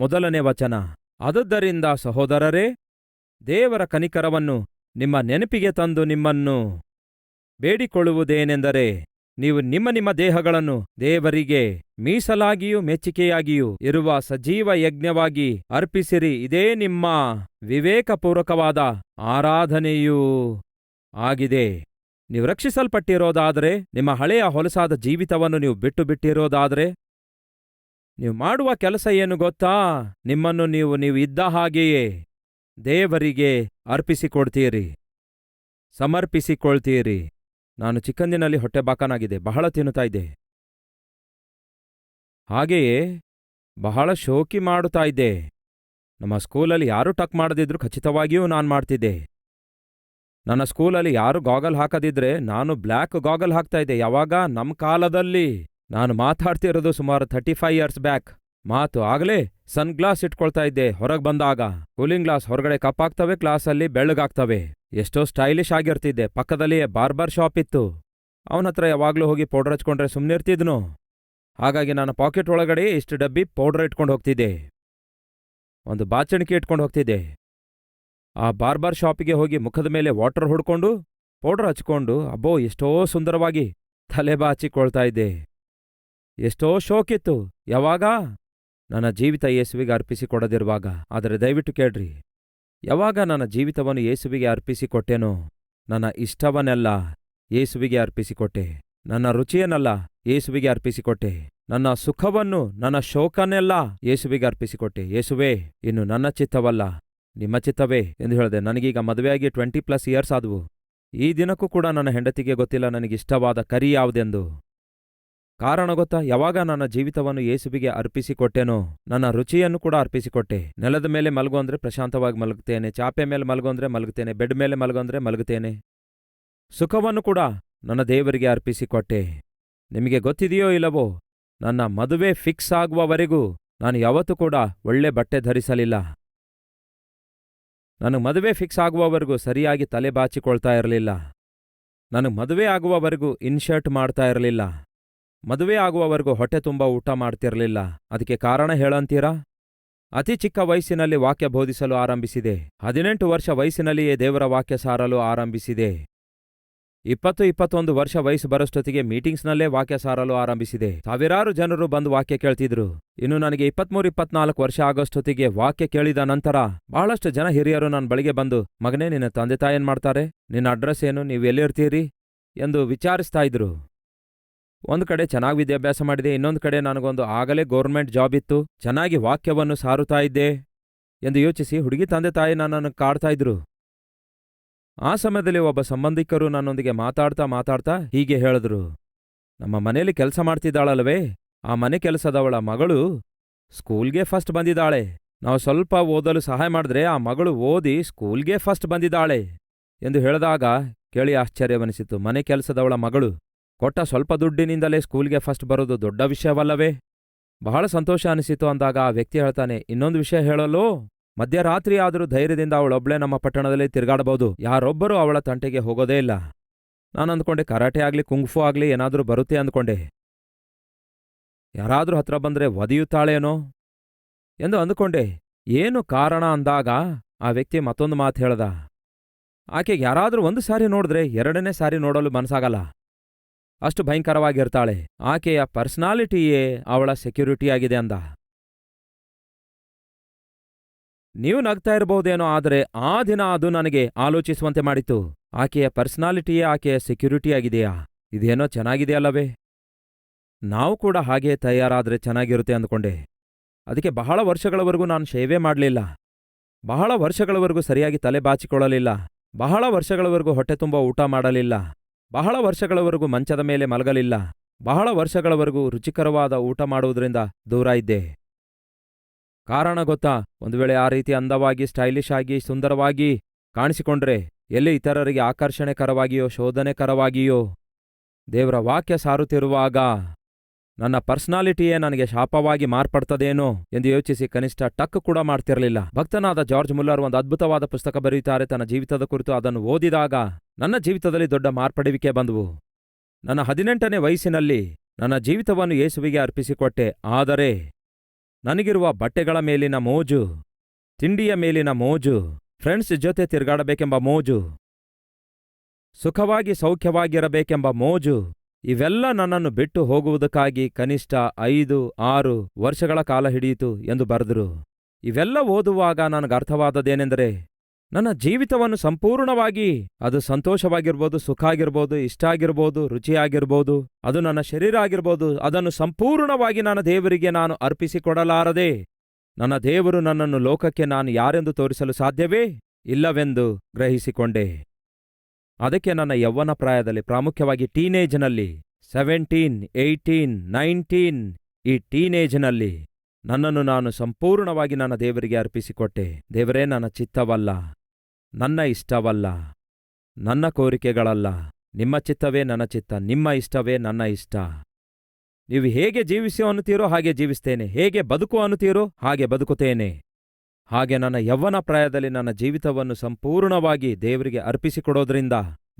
ಮೊದಲನೇ ವಚನ. ಅದುದರಿಂದ ಸಹೋದರರೇ, ದೇವರ ಕನಿಕರವನ್ನು ನಿಮ್ಮ ನೆನಪಿಗೆ ತಂದು ನಿಮ್ಮನ್ನು ಬೇಡಿಕೊಳ್ಳುವುದೇನೆಂದರೆ, ನೀವು ನಿಮ್ಮ ನಿಮ್ಮ ದೇಹಗಳನ್ನು ದೇವರಿಗೆ ಮೀಸಲಾಗಿಯೂ ಮೆಚ್ಚಿಕೆಯಾಗಿಯೂ ಇರುವ ಸಜೀವ ಯಜ್ಞವಾಗಿ ಅರ್ಪಿಸಿರಿ. ಇದೇ ನಿಮ್ಮ ವಿವೇಕಪೂರ್ವಕವಾದ ಆರಾಧನೆಯೂ ಆಗಿದೆ. ನೀವು ರಕ್ಷಿಸಲ್ಪಟ್ಟಿರೋದಾದರೆ, ನಿಮ್ಮ ಹಳೆಯ ಹೊಲಸಾದ ಜೀವಿತವನ್ನು ನೀವು ಬಿಟ್ಟು ಬಿಟ್ಟಿರೋದಾದರೆ ನೀವು ಮಾಡುವ ಕೆಲಸ ಏನು ಗೊತ್ತಾ? ನಿಮ್ಮನ್ನು ನೀವು ನೀವು ಇದ್ದ ಹಾಗೆಯೇ ದೇವರಿಗೆ ಅರ್ಪಿಸಿಕೊಡ್ತೀರಿ. ಸಮರ್ಪಿಸಿಕೊಳ್ತೀರಿ. ನಾನು ಚಿಕ್ಕಂದಿನಲ್ಲಿ ಹೊಟ್ಟೆಬಾಕನಾಗಿದೆ ಬಹಳ ತಿನ್ನುತ್ತಾ ಇದ್ದೆ. ಹಾಗೆಯೇ ಬಹಳ ಶೋಕಿ ಮಾಡುತ್ತಾ ಇದ್ದೆ. ನಮ್ಮ ಸ್ಕೂಲಲ್ಲಿ ಯಾರು ಟಕ್ ಮಾಡದಿದ್ರು ಖಚಿತವಾಗಿಯೂ ನಾನು ಮಾಡ್ತಿದ್ದೆ. ನನ್ನ ಸ್ಕೂಲಲ್ಲಿ ಯಾರು ಗಾಗಲ್ ಹಾಕದಿದ್ರೆ ನಾನು ಬ್ಲ್ಯಾಕ್ ಗಾಗಲ್ ಹಾಕ್ತಾ ಇದ್ದೆ, ಯಾವಾಗ? ನಮ್ಮ ಕಾಲದಲ್ಲಿ. ನಾನು ಮಾತಾಡ್ತಿರೋದು ಸುಮಾರು ಥರ್ಟಿ ಫೈವ್ ಇಯರ್ಸ್ ಬ್ಯಾಕ್ ಮಾತು ಆಗಲೇ ಸನ್ ಗ್ಲಾಸ್ ಇಟ್ಕೊಳ್ತಾ ಇದ್ದೆ, ಹೊರಗೆ ಬಂದಾಗ. ಕೂಲಿಂಗ್ ಗ್ಲಾಸ್ ಹೊರಗಡೆ ಕಪ್ಪಾಗ್ತವೆ, ಗ್ಲಾಸಲ್ಲಿ ಬೆಳ್ಳಗಾಗ್ತವೆ. ಎಷ್ಟೋ ಸ್ಟೈಲಿಶ್ ಆಗಿರ್ತಿದ್ದೆ, ಪಕ್ಕದಲ್ಲಿಯೇ ಬಾರ್ಬರ್ ಶಾಪ್ ಇತ್ತು. ಅವನ ಹತ್ರ ಯಾವಾಗ್ಲೂ ಹೋಗಿ ಪೌಡರ್ ಹಚ್ಕೊಂಡ್ರೆ ಸುಮ್ಮನೆ ಇರ್ತಿದ್ನು. ಹಾಗಾಗಿ ನಾನು ಪಾಕೆಟ್ ಒಳಗಡೆ ಇಷ್ಟು ಡಬ್ಬಿ ಪೌಡರ್ ಇಟ್ಕೊಂಡು ಹೋಗ್ತಿದ್ದೆ. ಒಂದು ಬಾಚಣಿಕೆ ಇಟ್ಕೊಂಡು ಹೋಗ್ತಿದ್ದೆ. ಆ ಬಾರ್ಬರ್ ಶಾಪಿಗೆ ಹೋಗಿ ಮುಖದ ಮೇಲೆ ವಾಟರ್ ಹೊಡ್ಕೊಂಡು, ಪೌಡರ್ ಹಚ್ಕೊಂಡು, ಅಬ್ಬೋ, ಎಷ್ಟೋ ಸುಂದರವಾಗಿ ತಲೆ ಬಾಚಿಕೊಳ್ತಾ ಇದ್ದೆ. ಎಷ್ಟೋ ಶೋಕಿತ್ತು. ಯಾವಾಗ? ನನ್ನ ಜೀವಿತ ಯೇಸುವಿಗೆ ಅರ್ಪಿಸಿಕೊಡದಿರುವಾಗ. ಆದರೆ ದಯವಿಟ್ಟು ಕೇಳ್ರಿ. ಯಾವಾಗ ನನ್ನ ಜೀವಿತವನ್ನು ಯೇಸುವಿಗೆ ಅರ್ಪಿಸಿಕೊಟ್ಟೆನೋ? ನನ್ನ ಇಷ್ಟವನ್ನೆಲ್ಲ ಯೇಸುವಿಗೆ ಅರ್ಪಿಸಿಕೊಟ್ಟೆ. ನನ್ನ ರುಚಿಯನ್ನೆಲ್ಲ ಯೇಸುವಿಗೆ ಅರ್ಪಿಸಿಕೊಟ್ಟೆ. ನನ್ನ ಸುಖವನ್ನು, ನನ್ನ ಶೋಕನ್ನೆಲ್ಲ ಯೇಸುವಿಗೆ ಅರ್ಪಿಸಿಕೊಟ್ಟೆ. ಯೇಸುವೇ, ಇನ್ನು ನನ್ನ ಚಿತ್ತವಲ್ಲ, ನಿಮ್ಮ ಚಿತ್ತವೇ ಎಂದು ಹೇಳಿದೆ. ನನಗೀಗ ಮದುವೆಯಾಗಿ ಟ್ವೆಂಟಿ ಪ್ಲಸ್ ಇಯರ್ಸ್ ಆದವು. ಈ ದಿನಕ್ಕೂ ಕೂಡ ನನ್ನ ಹೆಂಡತಿಗೆ ಗೊತ್ತಿಲ್ಲ, ನನಗಿಷ್ಟವಾದ ಕರಿ ಯಾವುದೆಂದು. ಕಾರಣ ಗೊತ್ತಾ? ಯಾವಾಗ ನನ್ನ ಜೀವಿತವನ್ನು ಯೇಸುವಿಗೆ ಅರ್ಪಿಸಿಕೊಟ್ಟೆನೋ, ನನ್ನ ರುಚಿಯನ್ನು ಕೂಡ ಅರ್ಪಿಸಿಕೊಟ್ಟೆ. ನೆಲದ ಮೇಲೆ ಮಲಗು ಅಂದ್ರೆ ಪ್ರಶಾಂತವಾಗಿ ಮಲಗುತ್ತೇನೆ ಚಾಪೆ ಮೇಲೆ ಮಲಗು ಅಂದ್ರೆ ಮಲಗುತ್ತೇನೆ, ಬೆಡ್ ಮೇಲೆ ಮಲಗು ಅಂದ್ರೆ ಮಲಗುತ್ತೇನೆ. ಸುಖವನ್ನು ಕೂಡ ನನ್ನ ದೇವರಿಗೆ ಅರ್ಪಿಸಿಕೊಟ್ಟೆ. ನಿಮಗೆ ಗೊತ್ತಿದೆಯೋ ಇಲ್ಲವೋ, ನನ್ನ ಮದುವೆ ಫಿಕ್ಸ್ ಆಗುವವರೆಗೂ ನಾನು ಯಾವತ್ತೂ ಕೂಡ ಒಳ್ಳೆ ಬಟ್ಟೆ ಧರಿಸಲಿಲ್ಲ. ನನಗೆ ಮದುವೆ ಫಿಕ್ಸ್ ಆಗುವವರೆಗೂ ಸರಿಯಾಗಿ ತಲೆ ಬಾಚಿಕೊಳ್ತಾ ಇರಲಿಲ್ಲ. ನನಗೆ ಮದುವೆ ಆಗುವವರೆಗೂ ಇನ್ಶರ್ಟ್ ಮಾಡ್ತಾ ಇರಲಿಲ್ಲ. ಮದುವೆ ಆಗುವವರೆಗೂ ಹೊಟ್ಟೆ ತುಂಬ ಊಟ ಮಾಡ್ತಿರಲಿಲ್ಲ. ಅದಕ್ಕೆ ಕಾರಣ ಹೇಳಂತೀರಾ? ಅತಿ ಚಿಕ್ಕ ವಯಸ್ಸಿನಲ್ಲಿ ವಾಕ್ಯ ಬೋಧಿಸಲು ಆರಂಭಿಸಿದೆ. ಹದಿನೆಂಟು ವರ್ಷ ವಯಸ್ಸಿನಲ್ಲಿಯೇ ದೇವರ ವಾಕ್ಯ ಸಾರಲು ಆರಂಭಿಸಿದೆ. ಇಪ್ಪತ್ತು ಇಪ್ಪತ್ತೊಂದು ವರ್ಷ ವಯಸ್ಸು ಬರೋಷ್ಟೊತ್ತಿಗೆ ಮೀಟಿಂಗ್ಸ್ನಲ್ಲೇ ವಾಕ್ಯ ಸಾರಲು ಆರಂಭಿಸಿದೆ. ಸಾವಿರಾರು ಜನರು ಬಂದು ವಾಕ್ಯ ಕೇಳ್ತಿದ್ರು. ಇನ್ನು ನನಗೆ ಇಪ್ಪತ್ಮೂರು, ಇಪ್ಪತ್ನಾಲ್ಕು ವರ್ಷ ಆಗೋಷ್ಟೊತ್ತಿಗೆ ವಾಕ್ಯ ಕೇಳಿದ ನಂತರ ಬಹಳಷ್ಟು ಜನ ಹಿರಿಯರು ನನ್ನ ಬಳಿಗೆ ಬಂದು, ಮಗನೇ, ನಿನ್ನ ತಂದೆ ತಾಯೇನ್ ಮಾಡ್ತಾರೆ? ನಿನ್ನ ಅಡ್ರೆಸ್ ಏನು? ನೀವು ಎಲ್ಲಿರ್ತೀರಿ ಎಂದು ವಿಚಾರಿಸ್ತಾ ಇದ್ರು. ಒಂದು ಕಡೆ ಚೆನ್ನಾಗಿ ವಿದ್ಯಾಭ್ಯಾಸ ಮಾಡಿದೆ, ಇನ್ನೊಂದು ಕಡೆ ನನಗೊಂದು ಆಗಲೇ ಗೌರ್ಮೆಂಟ್ ಜಾಬ್ ಇತ್ತು, ಚೆನ್ನಾಗಿ ವಾಕ್ಯವನ್ನು ಸಾರುತ್ತಾ ಇದ್ದೆ ಎಂದು ಯೋಚಿಸಿ ಹುಡುಗಿ ತಂದೆ ತಾಯಿ ನನ್ನನ್ನು ಕಾಡ್ತಾ ಇದ್ರು. ಆ ಸಮಯದಲ್ಲಿ ಒಬ್ಬ ಸಂಬಂಧಿಕರು ನನ್ನೊಂದಿಗೆ ಮಾತಾಡ್ತಾ ಮಾತಾಡ್ತಾ ಹೀಗೆ ಹೇಳಿದ್ರು. ನಮ್ಮ ಮನೆಯಲ್ಲಿ ಕೆಲಸ ಮಾಡ್ತಿದ್ದಾಳಲ್ವೇ ಆ ಮನೆ ಕೆಲಸದವಳ ಮಗಳು ಸ್ಕೂಲ್ಗೆ ಫಸ್ಟ್ ಬಂದಿದ್ದಾಳೆ. ನಾವು ಸ್ವಲ್ಪ ಓದಲು ಸಹಾಯ ಮಾಡಿದ್ರೆ ಆ ಮಗಳು ಓದಿ ಸ್ಕೂಲ್ಗೆ ಫಸ್ಟ್ ಬಂದಿದ್ದಾಳೆ ಎಂದು ಹೇಳಿದಾಗ ಕೇಳಿ ಆಶ್ಚರ್ಯವನಿಸಿತು ಮನೆ ಕೆಲಸದವಳ ಮಗಳು. ಕೊಟ್ಟ ಸ್ವಲ್ಪ ದುಡ್ಡಿನಿಂದಲೇ ಸ್ಕೂಲ್ಗೆ ಫಸ್ಟ್ ಬರೋದು ದೊಡ್ಡ ವಿಷಯವಲ್ಲವೇ? ಬಹಳ ಸಂತೋಷ ಅನಿಸಿತು ಅಂದಾಗ ಆ ವ್ಯಕ್ತಿ ಹೇಳ್ತಾನೆ, ಇನ್ನೊಂದು ವಿಷಯ ಹೇಳಲು? ಮಧ್ಯರಾತ್ರಿ ಆದರೂ ಧೈರ್ಯದಿಂದ ಅವಳೊಬ್ಳೇ ನಮ್ಮ ಪಟ್ಟಣದಲ್ಲಿ ತಿರುಗಾಡಬಹುದು ಯಾರೊಬ್ಬರೂ ಅವಳ ತಂಟೆಗೆ ಹೋಗೋದೇ ಇಲ್ಲ. ನಾನು ಅಂದ್ಕೊಂಡೆ, ಕರಾಟೆ ಆಗಲಿ, ಕುಂಗ್ಫು ಆಗಲಿ, ಏನಾದರೂ ಬರುತ್ತೆ ಅಂದ್ಕೊಂಡೆ. ಯಾರಾದರೂ ಹತ್ರ ಬಂದ್ರೆ ಒದೆಯುತ್ತಾಳೇನೋ? ಎಂದು ಅಂದುಕೊಂಡೆ. ಏನು ಕಾರಣ ಅಂದಾಗ? ಆ ವ್ಯಕ್ತಿ ಮತ್ತೊಂದು ಮಾತು ಹೇಳ್ದ. ಆಕೆಗೆ ಯಾರಾದರೂ ಒಂದು ಸಾರಿ ನೋಡಿದ್ರೆ ಎರಡನೇ ಸಾರಿ ನೋಡಲು ಮನಸ್ಸಾಗಲ್ಲ. ಅಷ್ಟು ಭಯಂಕರವಾಗಿರ್ತಾಳೆ. ಆಕೆಯ ಪರ್ಸನಾಲಿಟಿಯೇ ಅವಳ ಸೆಕ್ಯೂರಿಟಿಯಾಗಿದೆ ಅಂದ. ನೀವು ನಗ್ತಾ ಇರಬಹುದೇನೋ ಆದರೆ ಆ ದಿನ ಅದು ನನಗೆ ಆಲೋಚಿಸುವಂತೆ ಮಾಡಿತು. ಆಕೆಯ ಪರ್ಸನಾಲಿಟಿಯೇ ಆಕೆಯ ಸೆಕ್ಯೂರಿಟಿಯಾಗಿದೆಯಾ? ಇದೇನೋ ಚೆನ್ನಾಗಿದೆಯಲ್ಲವೇ ನಾವು ಕೂಡ ಹಾಗೆ ತಯಾರಾದರೆ ಚೆನ್ನಾಗಿರುತ್ತೆ ಅಂದುಕೊಂಡೆ. ಅದಕ್ಕೆ ಬಹಳ ವರ್ಷಗಳವರೆಗೂ ನಾನು ಸೇವೆ ಮಾಡಲಿಲ್ಲ. ಬಹಳ ವರ್ಷಗಳವರೆಗೂ ಸರಿಯಾಗಿ ತಲೆ ಬಾಚಿಕೊಳ್ಳಲಿಲ್ಲ. ಬಹಳ ವರ್ಷಗಳವರೆಗೂ ಹೊಟ್ಟೆ ತುಂಬ ಊಟ ಮಾಡಲಿಲ್ಲ. ಬಹಳ ವರ್ಷಗಳವರೆಗೂ ಮಂಚದ ಮೇಲೆ ಮಲಗಲಿಲ್ಲ. ಬಹಳ ವರ್ಷಗಳವರೆಗೂ ರುಚಿಕರವಾದ ಊಟ ಮಾಡುವುದರಿಂದ ದೂರ ಇದ್ದೆ. ಕಾರಣ ಗೊತ್ತಾ? ಒಂದು ವೇಳೆ ಆ ರೀತಿ ಅಂದವಾಗಿ, ಸ್ಟೈಲಿಶ್ ಆಗಿ, ಸುಂದರವಾಗಿ ಕಾಣಿಸಿಕೊಂಡ್ರೆ ಎಲ್ಲಿ ಇತರರಿಗೆ ಆಕರ್ಷಣೆಕರವಾಗಿಯೋ, ಶೋಧನೆಕರವಾಗಿಯೋ? ದೇವರ ವಾಕ್ಯ ಸಾರುತ್ತಿರುವಾಗ ನನ್ನ ಪರ್ಸನಾಲಿಟಿಯೇ ನನಗೆ ಶಾಪವಾಗಿ ಮಾರ್ಪಡ್ತದೇನೋ ಎಂದು ಯೋಚಿಸಿ ಕನಿಷ್ಠ ಟಕ್ ಕೂಡ ಮಾಡ್ತಿರಲಿಲ್ಲ. ಭಕ್ತನಾದ ಜಾರ್ಜ್ ಮುಲ್ಲರ್ ಒಂದು ಅದ್ಭುತವಾದ ಪುಸ್ತಕ ಬರೆಯುತ್ತಾರೆ. ತನ್ನ ಜೀವಿತದ ಕುರಿತು ಅದನ್ನು ಓದಿದಾಗ ನನ್ನ ಜೀವಿತದಲ್ಲಿ ದೊಡ್ಡ ಮಾರ್ಪಡುವಿಕೆ ಬಂದವು. ನನ್ನ ಹದಿನೆಂಟನೇ ವಯಸ್ಸಿನಲ್ಲಿ ನನ್ನ ಜೀವಿತವನ್ನು ಯೇಸುವಿಗೆ ಅರ್ಪಿಸಿಕೊಟ್ಟೆ. ಆದರೆ ನನಗಿರುವ ಬಟ್ಟೆಗಳ ಮೇಲಿನ ಮೋಜು, ತಿಂಡಿಯ ಮೇಲಿನ ಮೋಜು, ಫ್ರೆಂಡ್ಸ್ ಜೊತೆ ತಿರುಗಾಡಬೇಕೆಂಬ ಮೋಜು, ಸುಖವಾಗಿ ಸೌಖ್ಯವಾಗಿರಬೇಕೆಂಬ ಮೋಜು, ಇವೆಲ್ಲ ನನ್ನನ್ನು ಬಿಟ್ಟು ಹೋಗುವುದಕ್ಕಾಗಿ ಕನಿಷ್ಠ ಐದು, ಆರು ವರ್ಷಗಳ ಕಾಲ ಹಿಡಿಯಿತು ಎಂದು ಬರೆದರು. ಇವೆಲ್ಲ ಓದುವಾಗ ನನಗೆ ಅರ್ಥವಾದದ್ದೇನೆಂದರೆ ನನ್ನ ಜೀವಿತವನ್ನು ಸಂಪೂರ್ಣವಾಗಿ ಅದು ಸಂತೋಷವಾಗಿರ್ಬೋದು ಸುಖ ಆಗಿರ್ಬೋದು ಇಷ್ಟ ಆಗಿರ್ಬೋದು ರುಚಿಯಾಗಿರ್ಬೋದು, ಅದು ನನ್ನ ಶರೀರ ಆಗಿರ್ಬೋದು, ಅದನ್ನು ಸಂಪೂರ್ಣವಾಗಿ ನನ್ನ ದೇವರಿಗೆ ನಾನು ಅರ್ಪಿಸಿಕೊಡಲಾರದೆ, ನನ್ನ ದೇವರು ನನ್ನನ್ನು ಲೋಕಕ್ಕೆ ನಾನು ಯಾರೆಂದು ತೋರಿಸಲು ಸಾಧ್ಯವೇ? ಇಲ್ಲವೆಂದು ಗ್ರಹಿಸಿಕೊಂಡೆ. ಅದಕ್ಕೆ ನನ್ನ ಯೌವನ ಪ್ರಾಯದಲ್ಲಿ, ಪ್ರಾಮುಖ್ಯವಾಗಿ ಟೀನೇಜ್ನಲ್ಲಿ, ಸೆವೆಂಟೀನ್, ಏಯ್ಟೀನ್, ನೈನ್ಟೀನ್ ಈ ಟೀನೇಜ್ನಲ್ಲಿ ನನ್ನನ್ನು ನಾನು ಸಂಪೂರ್ಣವಾಗಿ ನನ್ನ ದೇವರಿಗೆ ಅರ್ಪಿಸಿಕೊಟ್ಟೆ. ದೇವರೇ, ನನ್ನ ಚಿತ್ತವಲ್ಲ. ನನ್ನ ಇಷ್ಟವಲ್ಲ. ನನ್ನ ಕೋರಿಕೆಗಳಲ್ಲ. ನಿಮ್ಮ ಚಿತ್ತವೇ ನನ್ನ ಚಿತ್ತ. ನಿಮ್ಮ ಇಷ್ಟವೇ ನನ್ನ ಇಷ್ಟ. ನೀವು ಹೇಗೆ ಜೀವಿಸೋ ಅನ್ನುತ್ತೀರೋ ಹಾಗೆ ಜೀವಿಸ್ತೇನೆ. ಹೇಗೆ ಬದುಕು ಅನ್ನುತ್ತೀರೋ ಹಾಗೆ ಬದುಕುತ್ತೇನೆ. ಹಾಗೆ ನನ್ನ ಯೌವನ ಪ್ರಾಯದಲ್ಲಿ ನನ್ನ ಜೀವಿತವನ್ನು ಸಂಪೂರ್ಣವಾಗಿ ದೇವರಿಗೆ ಅರ್ಪಿಸಿಕೊಡೋದ್ರಿಂದ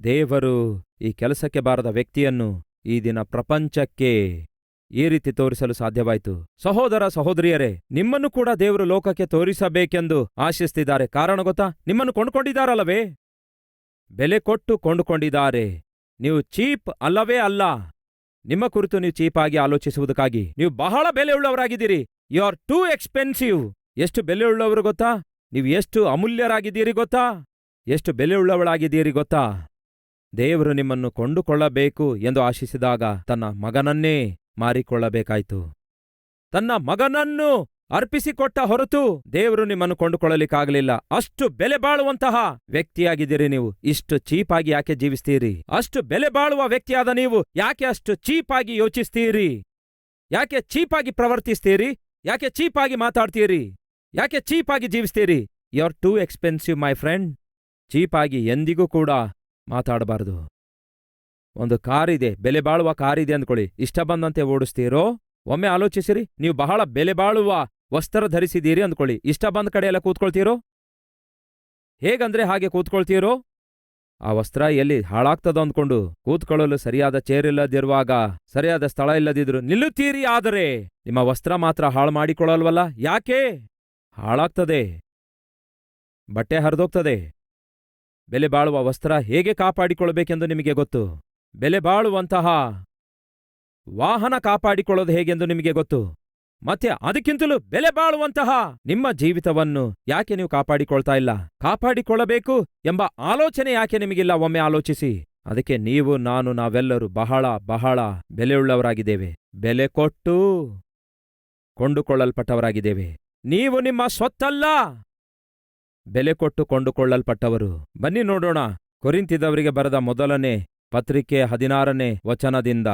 ದೇವರು ಈ ಕೆಲಸಕ್ಕೆ ಬಾರದ ವ್ಯಕ್ತಿಯನ್ನು ಈ ದಿನ ಪ್ರಪಂಚಕ್ಕೆ ಈ ರೀತಿ ತೋರಿಸಲು ಸಾಧ್ಯವಾಯಿತು. ಸಹೋದರ ಸಹೋದರಿಯರೇ, ನಿಮ್ಮನ್ನು ಕೂಡ ದೇವರು ಲೋಕಕ್ಕೆ ತೋರಿಸಬೇಕೆಂದು ಆಶಿಸ್ತಿದ್ದಾರೆ. ಕಾರಣ ಗೊತ್ತಾ? ನಿಮ್ಮನ್ನು ಕೊಂಡುಕೊಂಡಿದ್ದಾರಲ್ಲವೇ? ಬೆಲೆ ಕೊಟ್ಟು ಕೊಂಡುಕೊಂಡಿದ್ದಾರೆ. ನೀವು ಚೀಪ್ ಅಲ್ಲವೇ ಅಲ್ಲ. ನಿಮ್ಮ ಕುರಿತು ನೀವು ಚೀಪಾಗಿ ಆಲೋಚಿಸುವುದಕ್ಕಾಗಿ. ನೀವು ಬಹಳ ಬೆಲೆಯುಳ್ಳವರಾಗಿದ್ದೀರಿ. You are too expensive. ಎಷ್ಟು ಬೆಲೆಯುಳ್ಳವರು ಗೊತ್ತಾ? ನೀವು ಎಷ್ಟು ಅಮೂಲ್ಯರಾಗಿದ್ದೀರಿ ಗೊತ್ತಾ? ಎಷ್ಟು ಬೆಲೆಯುಳ್ಳವಳಾಗಿದ್ದೀರಿ ಗೊತ್ತಾ? ದೇವರು ನಿಮ್ಮನ್ನು ಕೊಂಡುಕೊಳ್ಳಬೇಕು ಎಂದು ಆಶಿಸಿದಾಗ ತನ್ನ ಮಗನನ್ನೇ ಮಾರಿಕೊಳ್ಳಬೇಕಾಯ್ತು. ತನ್ನ ಮಗನನ್ನು ಅರ್ಪಿಸಿಕೊಟ್ಟ ಹೊರತು ದೇವರು ನಿಮ್ಮನ್ನು ಕೊಂಡುಕೊಳ್ಳಲಿಕ್ಕಾಗಲಿಲ್ಲ. ಅಷ್ಟು ಬೆಲೆ ಬಾಳುವಂತಹ ವ್ಯಕ್ತಿಯಾಗಿದ್ದೀರಿ ನೀವು. ಇಷ್ಟು ಚೀಪಾಗಿ ಯಾಕೆ ಜೀವಿಸ್ತೀರಿ? ಅಷ್ಟು ಬೆಲೆ ಬಾಳುವ ವ್ಯಕ್ತಿಯಾದ ನೀವು ಯಾಕೆ ಅಷ್ಟು ಚೀಪಾಗಿ ಯೋಚಿಸ್ತೀರಿ? ಯಾಕೆ ಚೀಪಾಗಿ ಪ್ರವರ್ತಿಸ್ತೀರಿ? ಯಾಕೆ ಚೀಪಾಗಿ ಮಾತಾಡ್ತೀರಿ? ಯಾಕೆ ಚೀಪಾಗಿ ಜೀವಿಸ್ತೀರಿ? You are too expensive my friend ಚೀಪಾಗಿ ಎಂದಿಗೂ ಕೂಡ ಮಾತಾಡಬಾರದು. ಒಂದು ಕಾರಿದೆ, ಬೆಲೆ ಬಾಳುವ ಕಾರಿದೆ ಅಂದ್ಕೊಳ್ಳಿ. ಇಷ್ಟ ಬಂದಂತೆ ಓಡಿಸ್ತೀರೋ? ಒಮ್ಮೆ ಆಲೋಚಿಸಿರಿ, ನೀವು ಬಹಳ ಬೆಲೆ ಬಾಳುವ ವಸ್ತ್ರ ಧರಿಸಿದ್ದೀರಿ ಅಂದ್ಕೊಳ್ಳಿ. ಇಷ್ಟ ಬಂದ ಕಡೆ ಎಲ್ಲ ಕೂತ್ಕೊಳ್ತೀರೋ? ಹೇಗಂದ್ರೆ ಹಾಗೆ ಕೂತ್ಕೊಳ್ತೀರೋ? ಆ ವಸ್ತ್ರ ಎಲ್ಲಿ ಹಾಳಾಗ್ತದೋ ಅಂದ್ಕೊಂಡು ಕೂತ್ಕೊಳ್ಳಲು ಸರಿಯಾದ ಚೇರ್ ಇಲ್ಲದಿರುವಾಗ, ಸರಿಯಾದ ಸ್ಥಳ ಇಲ್ಲದಿದ್ರು ನಿಲ್ಲುತ್ತೀರಿ ಆದರೆ, ನಿಮ್ಮ ವಸ್ತ್ರ ಮಾತ್ರ ಹಾಳು ಮಾಡಿಕೊಳ್ಳಲ್ವಲ್ಲ? ಯಾಕೆ? ಹಾಳಾಗ್ತದೆ. ಬಟ್ಟೆ ಹರಿದೋಗ್ತದೆ. ಬೆಲೆ ಬಾಳುವ ವಸ್ತ್ರ ಹೇಗೆ ಕಾಪಾಡಿಕೊಳ್ಳಬೇಕೆಂದು ನಿಮಗೆ ಗೊತ್ತು? ಬೆಲೆ ಬಾಳುವಂತಹ ವಾಹನ ಕಾಪಾಡಿಕೊಳ್ಳೋದು ಹೇಗೆಂದು ನಿಮಗೆ ಗೊತ್ತು? ಮತ್ತೆ ಅದಕ್ಕಿಂತಲೂ ಬೆಲೆ ಬಾಳುವಂತಹ ನಿಮ್ಮ ಜೀವಿತವನ್ನು ಯಾಕೆ ನೀವು ಕಾಪಾಡಿಕೊಳ್ತಾ ಇಲ್ಲ? ಕಾಪಾಡಿಕೊಳ್ಳಬೇಕು ಎಂಬ ಆಲೋಚನೆ ಯಾಕೆ ನಿಮಗಿಲ್ಲ? ಒಮ್ಮೆ ಆಲೋಚಿಸಿ. ಅದಕ್ಕೆ ನೀವು, ನಾನು, ನಾವೆಲ್ಲರೂ ಬಹಳ ಬಹಳ ಬೆಲೆಯುಳ್ಳವರಾಗಿದ್ದೇವೆ. ಬೆಲೆ ಕೊಟ್ಟು ಕೊಂಡುಕೊಳ್ಳಲ್ಪಟ್ಟವರಾಗಿದ್ದೇವೆ. ನೀವು ನಿಮ್ಮ ಸ್ವತ್ತಲ್ಲ! ಬೆಲೆ ಕೊಟ್ಟು ಕೊಂಡುಕೊಳ್ಳಲ್ಪಟ್ಟವರು. ಬನ್ನಿ ನೋಡೋಣ. ಕೊರಿಂತಿದವರಿಗೆ ಬರೆದ ಮೊದಲನೇ ಪತ್ರಿಕೆ ಹದಿನಾರನೇ ವಚನದಿಂದ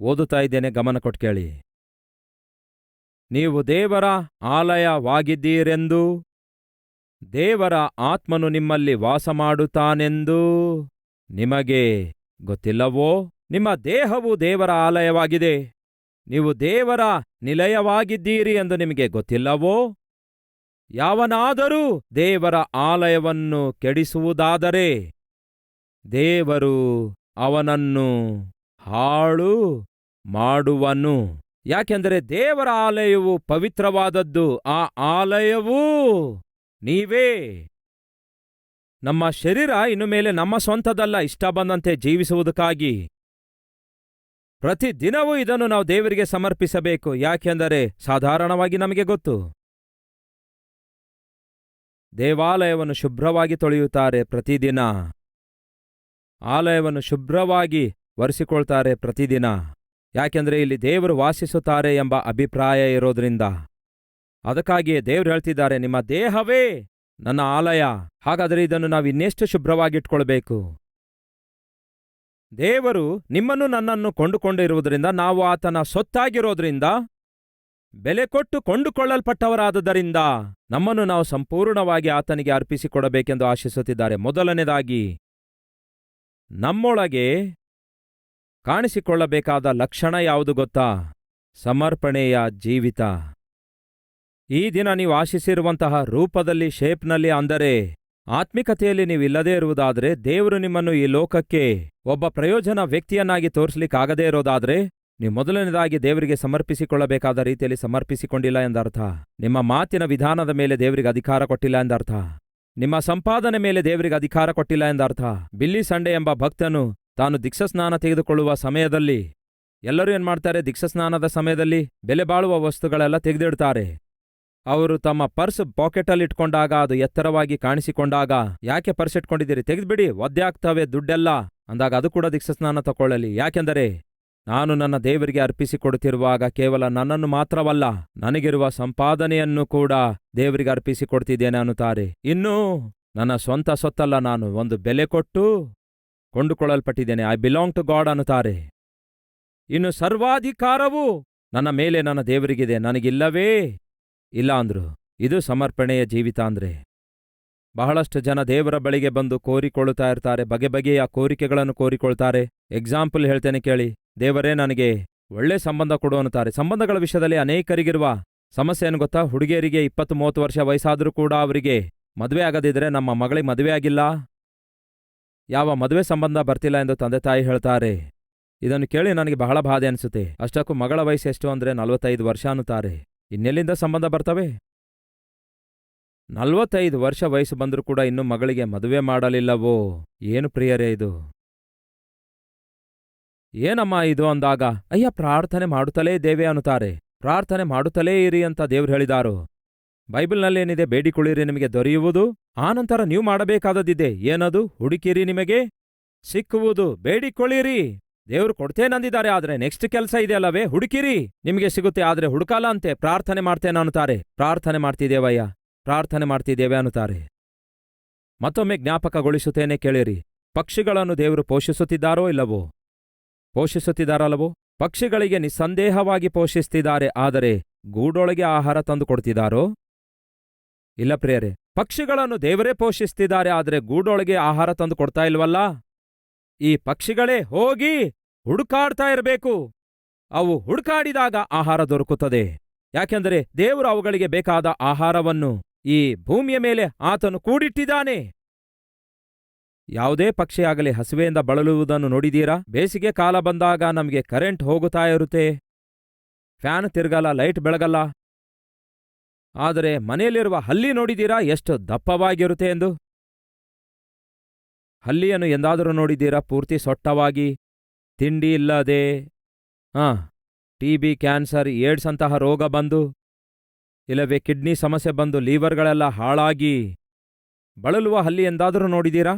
ಓದುತ್ತಾ ಇದ್ದೇನೆ, ಗಮನ ಕೊಟ್ಟು ಕೇಳಿ. ನೀವು ದೇವರ ಆಲಯವಾಗಿದ್ದೀರೆಂದು, ದೇವರ ಆತ್ಮನು ನಿಮ್ಮಲ್ಲಿ ವಾಸಮಾಡುತ್ತಾನೆಂದು ನಿಮಗೆ ಗೊತ್ತಿಲ್ಲವೋ? ನಿಮ್ಮ ದೇಹವು ದೇವರ ಆಲಯವಾಗಿದೆ. ನೀವು ದೇವರ ನಿಲಯವಾಗಿದ್ದೀರಿ ಎಂದು ನಿಮಗೆ ಗೊತ್ತಿಲ್ಲವೋ? ಯಾವನಾದರೂ ದೇವರ ಆಲಯವನ್ನು ಕೆಡಿಸುವುದಾದರೆ ದೇವರು ಅವನನ್ನು ಹಾಳು ಮಾಡುವನು. ಯಾಕೆಂದರೆ ದೇವರ ಆಲಯವು ಪವಿತ್ರವಾದದ್ದು, ಆ ಆಲಯವೂ ನೀವೇ. ನಮ್ಮ ಶರೀರ ಇನ್ನು ಮೇಲೆ ನಮ್ಮ ಸ್ವಂತದಲ್ಲ, ಇಷ್ಟ ಬಂದಂತೆ ಜೀವಿಸುವುದಕ್ಕಾಗಿ. ಪ್ರತಿದಿನವೂ ಇದನ್ನು ನಾವು ದೇವರಿಗೆ ಸಮರ್ಪಿಸಬೇಕು. ಯಾಕೆಂದರೆ ಸಾಧಾರಣವಾಗಿ ನಮಗೆ ಗೊತ್ತು. ದೇವಾಲಯವನ್ನು ಶುಭ್ರವಾಗಿ ತೊಳೆಯುತ್ತಾರೆ ಪ್ರತಿದಿನ. ಆಲಯವನ್ನು ಶುಭ್ರವಾಗಿ ಒರೆಸಿಕೊಳ್ತಾರೆ ಪ್ರತಿದಿನ. ಯಾಕೆಂದರೆ ಇಲ್ಲಿ ದೇವರು ವಾಸಿಸುತ್ತಾರೆ ಎಂಬ ಅಭಿಪ್ರಾಯ ಇರೋದ್ರಿಂದ. ಅದಕ್ಕಾಗಿಯೇ ದೇವರು ಹೇಳ್ತಿದ್ದಾರೆ, ನಿಮ್ಮ ದೇಹವೇ ನನ್ನ ಆಲಯ. ಹಾಗಾದರೆ ಇದನ್ನು ನಾವು ಇನ್ನೆಷ್ಟು ಶುಭ್ರವಾಗಿಟ್ಕೊಳ್ಬೇಕು? ದೇವರು ನಿಮ್ಮನ್ನು ನನ್ನನ್ನು ಕೊಂಡುಕೊಂಡಿರುವುದರಿಂದ, ನಾವು ಆತನ ಸೊತ್ತಾಗಿರೋದ್ರಿಂದ ಬೆಲೆ ಕೊಟ್ಟು ಕೊಂಡುಕೊಳ್ಳಲ್ಪಟ್ಟವರಾದದರಿಂದ ನಮ್ಮನ್ನು ನಾವು ಸಂಪೂರ್ಣವಾಗಿ ಆತನಿಗೆ ಅರ್ಪಿಸಿಕೊಡಬೇಕೆಂದು ಆಶಿಸುತ್ತಿದ್ದಾರೆ. ಮೊದಲನೇದಾಗಿ ನಮ್ಮೊಳಗೆ ಕಾಣಿಸಿಕೊಳ್ಳಬೇಕಾದ ಲಕ್ಷಣ ಯಾವುದು ಗೊತ್ತಾ? ಸಮರ್ಪಣೆಯ ಜೀವಿತ. ಈ ದಿನ ನೀವು ಆಶಿಸಿರುವಂತಹ ರೂಪದಲ್ಲಿ, ಶೇಪ್ನಲ್ಲಿ ಅಂದರೆ ಆತ್ಮಿಕತೆಯಲ್ಲಿ ನೀವಿಲ್ಲದೇ ಇರುವುದಾದರೆ, ದೇವರು ನಿಮ್ಮನ್ನು ಈ ಲೋಕಕ್ಕೆ ಒಬ್ಬ ಪ್ರಯೋಜನ ವ್ಯಕ್ತಿಯನ್ನಾಗಿ ತೋರಿಸ್ಲಿಕ್ಕಾಗದೇ ಇರೋದಾದರೆ, ನೀವು ಮೊದಲನೇದಾಗಿ ದೇವರಿಗೆ ಸಮರ್ಪಿಸಿಕೊಳ್ಳಬೇಕಾದ ರೀತಿಯಲ್ಲಿ ಸಮರ್ಪಿಸಿಕೊಂಡಿಲ್ಲ ಎಂದರ್ಥ. ನಿಮ್ಮ ಮಾತಿನ ವಿಧಾನದ ಮೇಲೆ ದೇವರಿಗೆ ಅಧಿಕಾರ ಕೊಟ್ಟಿಲ್ಲ ಎಂದರ್ಥ. ನಿಮ್ಮ ಸಂಪಾದನೆ ಮೇಲೆ ದೇವರಿಗೆ ಅಧಿಕಾರ ಕೊಟ್ಟಿಲ್ಲ ಎಂದರ್ಥ. ಬಿಲ್ಲಿ ಸಂಡೆ ಎಂಬ ಭಕ್ತನು ತಾನು ದಿಕ್ಷಸ್ನಾನ ತೆಗೆದುಕೊಳ್ಳುವ ಸಮಯದಲ್ಲಿ, ಎಲ್ಲರೂ ಏನ್ಮಾಡ್ತಾರೆ ದಿಕ್ಷಸ್ನಾನದ ಸಮಯದಲ್ಲಿ? ಬೆಲೆ ಬಾಳುವ ವಸ್ತುಗಳೆಲ್ಲ ತೆಗೆದಿಡ್ತಾರೆ. ಅವರು ತಮ್ಮ ಪರ್ಸ್ ಪಾಕೆಟಲ್ಲಿ ಇಟ್ಕೊಂಡಾಗ ಅದು ಎತ್ತರವಾಗಿ ಕಾಣಿಸಿಕೊಂಡಾಗ, ಯಾಕೆ ಪರ್ಸ್ ಇಟ್ಕೊಂಡಿದ್ದೀರಿ? ತೆಗೆದುಬಿಡಿ, ಒದ್ದೆ ಆಗ್ತವೆ ದುಡ್ಡೆಲ್ಲ. ಅಂದಾಗ ಅದು ಕೂಡ ದಿಕ್ಷಸ್ನಾನ ತಗೊಳ್ಳಲಿ ಯಾಕೆಂದರೆ ನಾನು ನನ್ನ ದೇವರಿಗೆ ಅರ್ಪಿಸಿಕೊಡುತ್ತಿರುವಾಗ ಕೇವಲ ನನ್ನನ್ನು ಮಾತ್ರವಲ್ಲ, ನನಗಿರುವ ಸಂಪಾದನೆಯನ್ನು ಕೂಡ ದೇವರಿಗೆ ಅರ್ಪಿಸಿಕೊಡ್ತಿದ್ದೇನೆ ಅನ್ನುತ್ತಾರೆ. ಇನ್ನೂ ನನ್ನ ಸ್ವಂತ ಸೊತ್ತಲ್ಲ, ನಾನು ಒಂದು ಬೆಲೆ ಕೊಟ್ಟು ಕೊಂಡುಕೊಳ್ಳಲ್ಪಟ್ಟಿದ್ದೇನೆ. ಐ ಬಿಲಾಂಗ್ ಟು ಗಾಡ್ ಅನ್ನುತ್ತಾರೆ. ಇನ್ನು ಸರ್ವಾಧಿಕಾರವು ನನ್ನ ಮೇಲೆ ನನ್ನ ದೇವರಿಗಿದೆ. ನನಗಿಲ್ಲವೇ ಇಲ್ಲ ಅಂದ್ರು. ಇದು ಸಮರ್ಪಣೆಯ ಜೀವಿತ ಅಂದ್ರೆ. ಬಹಳಷ್ಟು ಜನ ದೇವರ ಬಳಿಗೆ ಬಂದು ಕೋರಿಕೊಳ್ಳುತ್ತಾ ಇರ್ತಾರೆ, ಬಗೆ ಬಗೆಯ ಕೋರಿಕೆಗಳನ್ನು ಕೋರಿಕೊಳ್ತಾರೆ. ಎಕ್ಸಾಂಪಲ್ ಹೇಳ್ತೇನೆ ಕೇಳಿ. ದೇವರೇ, ನನಗೆ ಒಳ್ಳೆ ಸಂಬಂಧ ಕೊಡು ಅನ್ನುತ್ತಾರೆ. ಸಂಬಂಧಗಳ ವಿಷಯದಲ್ಲಿ ಅನೇಕರಿಗಿರುವ ಸಮಸ್ಯೆ ಏನು ಗೊತ್ತಾ? ಹುಡುಗಿಯರಿಗೆ ಇಪ್ಪತ್ತು ಮೂವತ್ತು ವರ್ಷ ವಯಸ್ಸಾದರೂ ಕೂಡ ಅವರಿಗೆ ಮದುವೆ ಆಗದಿದ್ರೆ ನಮ್ಮ ಮಗಳಿಗೆ ಮದುವೆ ಆಗಿಲ್ಲ. ಯಾವ ಮದುವೆ ಸಂಬಂಧ ಬರ್ತಿಲ್ಲ ಎಂದು ತಂದೆ ತಾಯಿ ಹೇಳ್ತಾರೆ. ಇದನ್ನು ಕೇಳಿ ನನಗೆ ಬಹಳ ಬಾಧೆ ಅನಿಸುತ್ತೆ. ಅಷ್ಟಕ್ಕೂ ಮಗಳ ವಯಸ್ಸು ಎಷ್ಟು ಅಂದ್ರೆ ನಲವತ್ತೈದು ವರ್ಷ ಅನ್ನುತ್ತಾರೆ. ಇನ್ನೆಲ್ಲಿಂದ ಸಂಬಂಧ ಬರ್ತವೆ? ನಲವತ್ತೈದು ವರ್ಷ ವಯಸ್ಸು ಬಂದರೂ ಕೂಡ ಇನ್ನೂ ಮಗಳಿಗೆ ಮದುವೆ ಮಾಡಲಿಲ್ಲವೋ? ಏನು ಪ್ರಿಯರೇ ಇದು? ಏನಮ್ಮ ಇದು ಅಂದಾಗ? ಅಯ್ಯ, ಪ್ರಾರ್ಥನೆ ಮಾಡುತ್ತಲೇ ಇದ್ದೇವೆ ಅನ್ನುತ್ತಾರೆ. ಪ್ರಾರ್ಥನೆ ಮಾಡುತ್ತಲೇ ಇರಿ ಅಂತ ದೇವ್ರು ಹೇಳಿದಾರು. ಬೈಬಲ್ನಲ್ಲೇನಿದೆ ಬೇಡಿಕೊಳ್ಳಿರಿ ನಿಮಗೆ ದೊರೆಯುವುದು. ಆನಂತರ ನೀವು ಮಾಡಬೇಕಾದದಿದೆ ಏನದು? ಹುಡುಕಿರಿ ನಿಮಗೆ. ಸಿಕ್ಕುವುದು. ಬೇಡಿಕೊಳ್ಳಿರಿ ದೇವ್ರು ಕೊಡ್ತೇನಂದಿದ್ದಾರೆ ಆದ್ರೆ ನೆಕ್ಸ್ಟ್ ಕೆಲಸ ಇದೆ ಅಲ್ಲವೇ ಹುಡುಕಿರಿ. ನಿಮಗೆ ಸಿಗುತ್ತೆ, ಆದ್ರೆ ಹುಡುಕಾಲ ಅಂತೆ. ಪ್ರಾರ್ಥನೆ ಮಾಡ್ತೇನೆ ಅನ್ನುತ್ತಾರೆ. ಪ್ರಾರ್ಥನೆ ಮಾಡ್ತಿದ್ದೇವಯ್ಯ. ಪ್ರಾರ್ಥನೆ ಮಾಡ್ತಿದ್ದೇವೆ ಅನ್ನುತ್ತಾರೆ. ಮತ್ತೊಮ್ಮೆ ಜ್ಞಾಪಕಗೊಳಿಸುತ್ತೇನೆ ಕೇಳಿರಿ. ಪಕ್ಷಿಗಳನ್ನು ದೇವರು ಪೋಷಿಸುತ್ತಿದ್ದಾರೋ ಇಲ್ಲವೋ? ಪೋಷಿಸುತ್ತಿದ್ದಾರಲ್ಲವೋ? ಪಕ್ಷಿಗಳಿಗೆ ನಿಸ್ಸಂದೇಹವಾಗಿ ಪೋಷಿಸ್ತಿದ್ದಾರೆ, ಆದರೆ ಗೂಡೊಳಗೆ ಆಹಾರ ತಂದು ಕೊಡ್ತಿದ್ದಾರೋ ಇಲ್ಲ ಪ್ರಿಯರೇ, ಪಕ್ಷಿಗಳನ್ನು ದೇವರೇ ಪೋಷಿಸ್ತಿದ್ದಾರೆ, ಆದರೆ ಗೂಡೊಳಗೆ ಆಹಾರ ತಂದು ಕೊಡ್ತಾ ಇಲ್ವಲ್ಲ? ಈ ಪಕ್ಷಿಗಳೇ ಹೋಗಿ ಹುಡುಕಾಡ್ತಾ ಇರಬೇಕು. ಅವು ಹುಡುಕಾಡಿದಾಗ ಆಹಾರ ದೊರಕುತ್ತದೆ. ಯಾಕೆಂದರೆ ದೇವರು ಅವುಗಳಿಗೆ ಬೇಕಾದ ಆಹಾರವನ್ನು ಈ ಭೂಮಿಯ ಮೇಲೆ ಆತನು ಕೂಡಿಟ್ಟಿದ್ದಾನೆ. ಯಾವುದೇ ಪಕ್ಷಿಯಾಗಲಿ ಹಸಿವೆಯಿಂದ ಬಳಲುವುದನ್ನು ನೋಡಿದೀರಾ? ಬೇಸಿಗೆ ಕಾಲ ಬಂದಾಗ ನಮಗೆ ಕರೆಂಟ್ ಹೋಗುತ್ತಾ ಇರುತ್ತೆ. ಫ್ಯಾನ್ ತಿರುಗಲ್ಲ, ಲೈಟ್ ಬೆಳಗಲ್ಲ. ಆದರೆ ಮನೆಯಲ್ಲಿರುವ ಹಲ್ಲಿ ನೋಡಿದೀರಾ? ಎಷ್ಟು ದಪ್ಪವಾಗಿರುತ್ತೆ ಎಂದು. ಹಲ್ಲಿಯನ್ನು ಎಂದಾದರೂ ನೋಡಿದ್ದೀರಾ ಪೂರ್ತಿ ಸೊಟ್ಟವಾಗಿ. ತಿಂಡಿ ಇಲ್ಲದೆ. ಹಾಂ ಟಿಬಿ ಕ್ಯಾನ್ಸರ್, ಏಡ್ಸ್ ಅಂತಹ ರೋಗ ಬಂದು, ಇಲ್ಲವೇ ಕಿಡ್ನಿ ಸಮಸ್ಯೆ ಬಂದು, ಲೀವರ್ಗಳೆಲ್ಲ ಹಾಳಾಗಿ. ಬಳಲುವ ಹಲ್ಲಿ ಎಂದಾದರೂ ನೋಡಿದೀರಾ?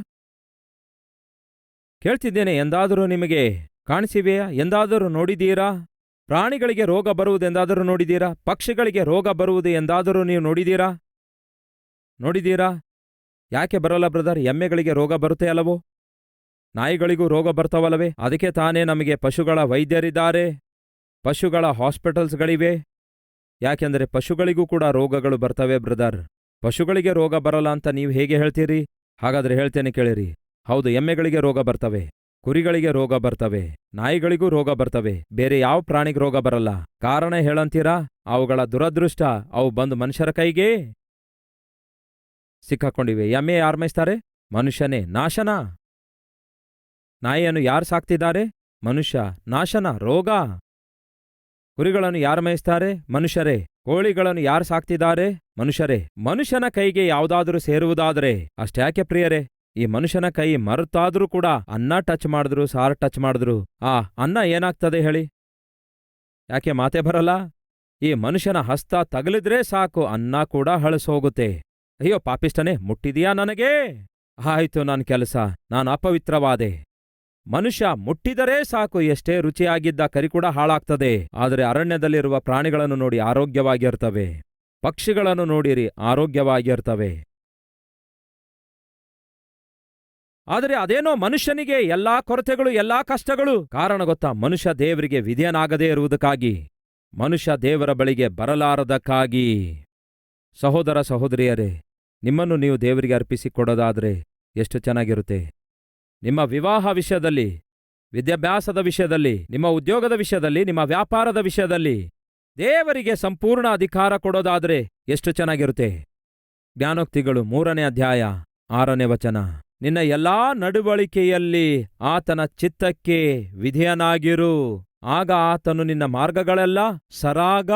ಕೇಳ್ತಿದ್ದೇನೆ, ಎಂದಾದರೂ ನಿಮಗೆ ಕಾಣಿಸಿವೆಯಾ? ಎಂದಾದರೂ ನೋಡಿದ್ದೀರಾ? ಪ್ರಾಣಿಗಳಿಗೆ ರೋಗ ಬರುವುದೆಂದಾದರೂ ನೋಡಿದ್ದೀರಾ? ಪಕ್ಷಿಗಳಿಗೆ ರೋಗ ಬರುವುದು ಎಂದಾದರೂ ನೀವು ನೋಡಿದೀರಾ ನೋಡಿದೀರಾ ಯಾಕೆ ಬರಲ್ಲ ಬ್ರದರ್? ಎಮ್ಮೆಗಳಿಗೆ ರೋಗ ಬರುತ್ತೆ ಅಲ್ಲವೋ? ನಾಯಿಗಳಿಗೂ ರೋಗ ಬರ್ತಾವಲ್ಲವೇ? ಅದಕ್ಕೆ ತಾನೇ ನಮಗೆ ಪಶುಗಳ ವೈದ್ಯರಿದ್ದಾರೆ. ಪಶುಗಳ ಹಾಸ್ಪಿಟಲ್ಸ್ಗಳಿವೆ. ಯಾಕೆಂದರೆ ಪಶುಗಳಿಗೂ ಕೂಡ ರೋಗಗಳು ಬರ್ತವೆ ಬ್ರದರ್. ಪಶುಗಳಿಗೆ ರೋಗ ಬರಲ್ಲ ಅಂತ ನೀವು ಹೇಗೆ ಹೇಳ್ತೀರಿ? ಹಾಗಾದ್ರೆ ಹೇಳ್ತೇನೆ ಕೇಳಿರಿ. ಹೌದು, ಎಮ್ಮೆಗಳಿಗೆ ರೋಗ ಬರ್ತವೆ, ಕುರಿಗಳಿಗೆ ರೋಗ ಬರ್ತವೆ, ನಾಯಿಗಳಿಗೂ ರೋಗ ಬರ್ತವೆ, ಬೇರೆ ಯಾವ ಪ್ರಾಣಿಗೆ ರೋಗ ಬರಲ್ಲ. ಕಾರಣ ಹೇಳಂತೀರಾ? ಅವುಗಳ ದುರದೃಷ್ಟ, ಅವು ಬಂದು ಮನುಷ್ಯರ ಕೈಗೆ ಸಿಕ್ಕಾಕೊಂಡಿವೆ. ಎಮ್ಮೆ ಯಾರು ಮೈಸ್ತಾರೆ ಮನುಷ್ಯನೇ, ನಾಶನ. ನಾಯಿಯನ್ನು ಯಾರು ಸಾಕ್ತಿದ್ದಾರೆ? ಮನುಷ್ಯ, ನಾಶನ, ರೋಗ. ಕುರಿಗಳನ್ನು ಯಾರು ಮೇಯಿಸ್ತಾರೆ? ಮನುಷ್ಯರೇ. ಕೋಳಿಗಳನ್ನು ಯಾರು ಸಾಕ್ತಿದ್ದಾರೆ? ಮನುಷ್ಯರೇ. ಮನುಷ್ಯನ ಕೈಗೆ ಯಾವುದಾದರೂ ಸೇರುವುದಾದರೆ, ಅಷ್ಟ್ಯಾಕೆ ಪ್ರಿಯರೇ? ಈ ಮನುಷ್ಯನ ಕೈ ಮರುತಾದ್ರೂ ಕೂಡ ಅನ್ನ ಟಚ್ ಮಾಡಿದ್ರು, ಸಾರ್ ಟಚ್ ಮಾಡಿದ್ರು. ಆ ಅನ್ನ ಏನಾಗ್ತದೆ ಹೇಳಿ? ಯಾಕೆ ಮಾತೆ ಬರಲ್ಲ? ಈ ಮನುಷ್ಯನ ಹಸ್ತ ತಗಲಿದ್ರೆ ಸಾಕು, ಅನ್ನ ಕೂಡ ಹಳಸೋಗುತ್ತೆ. ಅಯ್ಯೋ ಪಾಪಿಷ್ಟನೇ ಮುಟ್ಟಿದೀಯಾ ನನಗೆ? ಆಯ್ತು ನನ್ನ ಕೆಲಸ, ನಾನು ಅಪವಿತ್ರವಾದೆ. ಮನುಷ್ಯ ಮುಟ್ಟಿದರೆ ಸಾಕು, ಎಷ್ಟೇ ರುಚಿಯಾಗಿದ್ದ ಕರಿ ಕೂಡ ಹಾಳಾಗ್ತದೆ. ಆದರೆ ಅರಣ್ಯದಲ್ಲಿರುವ ಪ್ರಾಣಿಗಳನ್ನು ನೋಡಿ ಆರೋಗ್ಯವಾಗಿರ್ತವೆ. ಪಕ್ಷಿಗಳನ್ನು ನೋಡಿರಿ, ಆರೋಗ್ಯವಾಗಿರ್ತವೆ. ಆದರೆ ಅದೇನೋ ಮನುಷ್ಯನಿಗೆ ಎಲ್ಲಾ ಕೊರತೆಗಳು, ಎಲ್ಲಾ ಕಷ್ಟಗಳು? ಕಾರಣ ಗೊತ್ತಾ? ಮನುಷ್ಯ ದೇವರಿಗೆ ವಿಧಿಯನಾಗದೇ ಇರುವುದಕ್ಕಾಗಿ, ಮನುಷ್ಯ ದೇವರ ಬಳಿಗೆ ಬರಲಾರದಕ್ಕಾಗಿ. ಸಹೋದರ ಸಹೋದರಿಯರೇ, ನಿಮ್ಮನ್ನು ನೀವು ದೇವರಿಗೆ ಅರ್ಪಿಸಿಕೊಡೋದಾದರೆ ಎಷ್ಟು ಚೆನ್ನಾಗಿರುತ್ತೆ. ನಿಮ್ಮ ವಿವಾಹ ವಿಷಯದಲ್ಲಿ, ವಿದ್ಯಾಭ್ಯಾಸದ ವಿಷಯದಲ್ಲಿ, ನಿಮ್ಮ ಉದ್ಯೋಗದ ವಿಷಯದಲ್ಲಿ, ನಿಮ್ಮ ವ್ಯಾಪಾರದ ವಿಷಯದಲ್ಲಿ ದೇವರಿಗೆ ಸಂಪೂರ್ಣ ಅಧಿಕಾರ ಕೊಡೋದಾದರೆ ಎಷ್ಟು ಚೆನ್ನಾಗಿರುತ್ತೆ. ಜ್ಞಾನೋಕ್ತಿಗಳು ಮೂರನೇ ಅಧ್ಯಾಯ ಆರನೇ ವಚನ. ನಿನ್ನ ಎಲ್ಲಾ ನಡವಳಿಕೆಯಲ್ಲಿ ಆತನ ಚಿತ್ತಕ್ಕೆ ವಿಧೇಯನಾಗಿರು. ಆಗ ಆತನು ನಿನ್ನ ಮಾರ್ಗಗಳೆಲ್ಲ ಸರಾಗ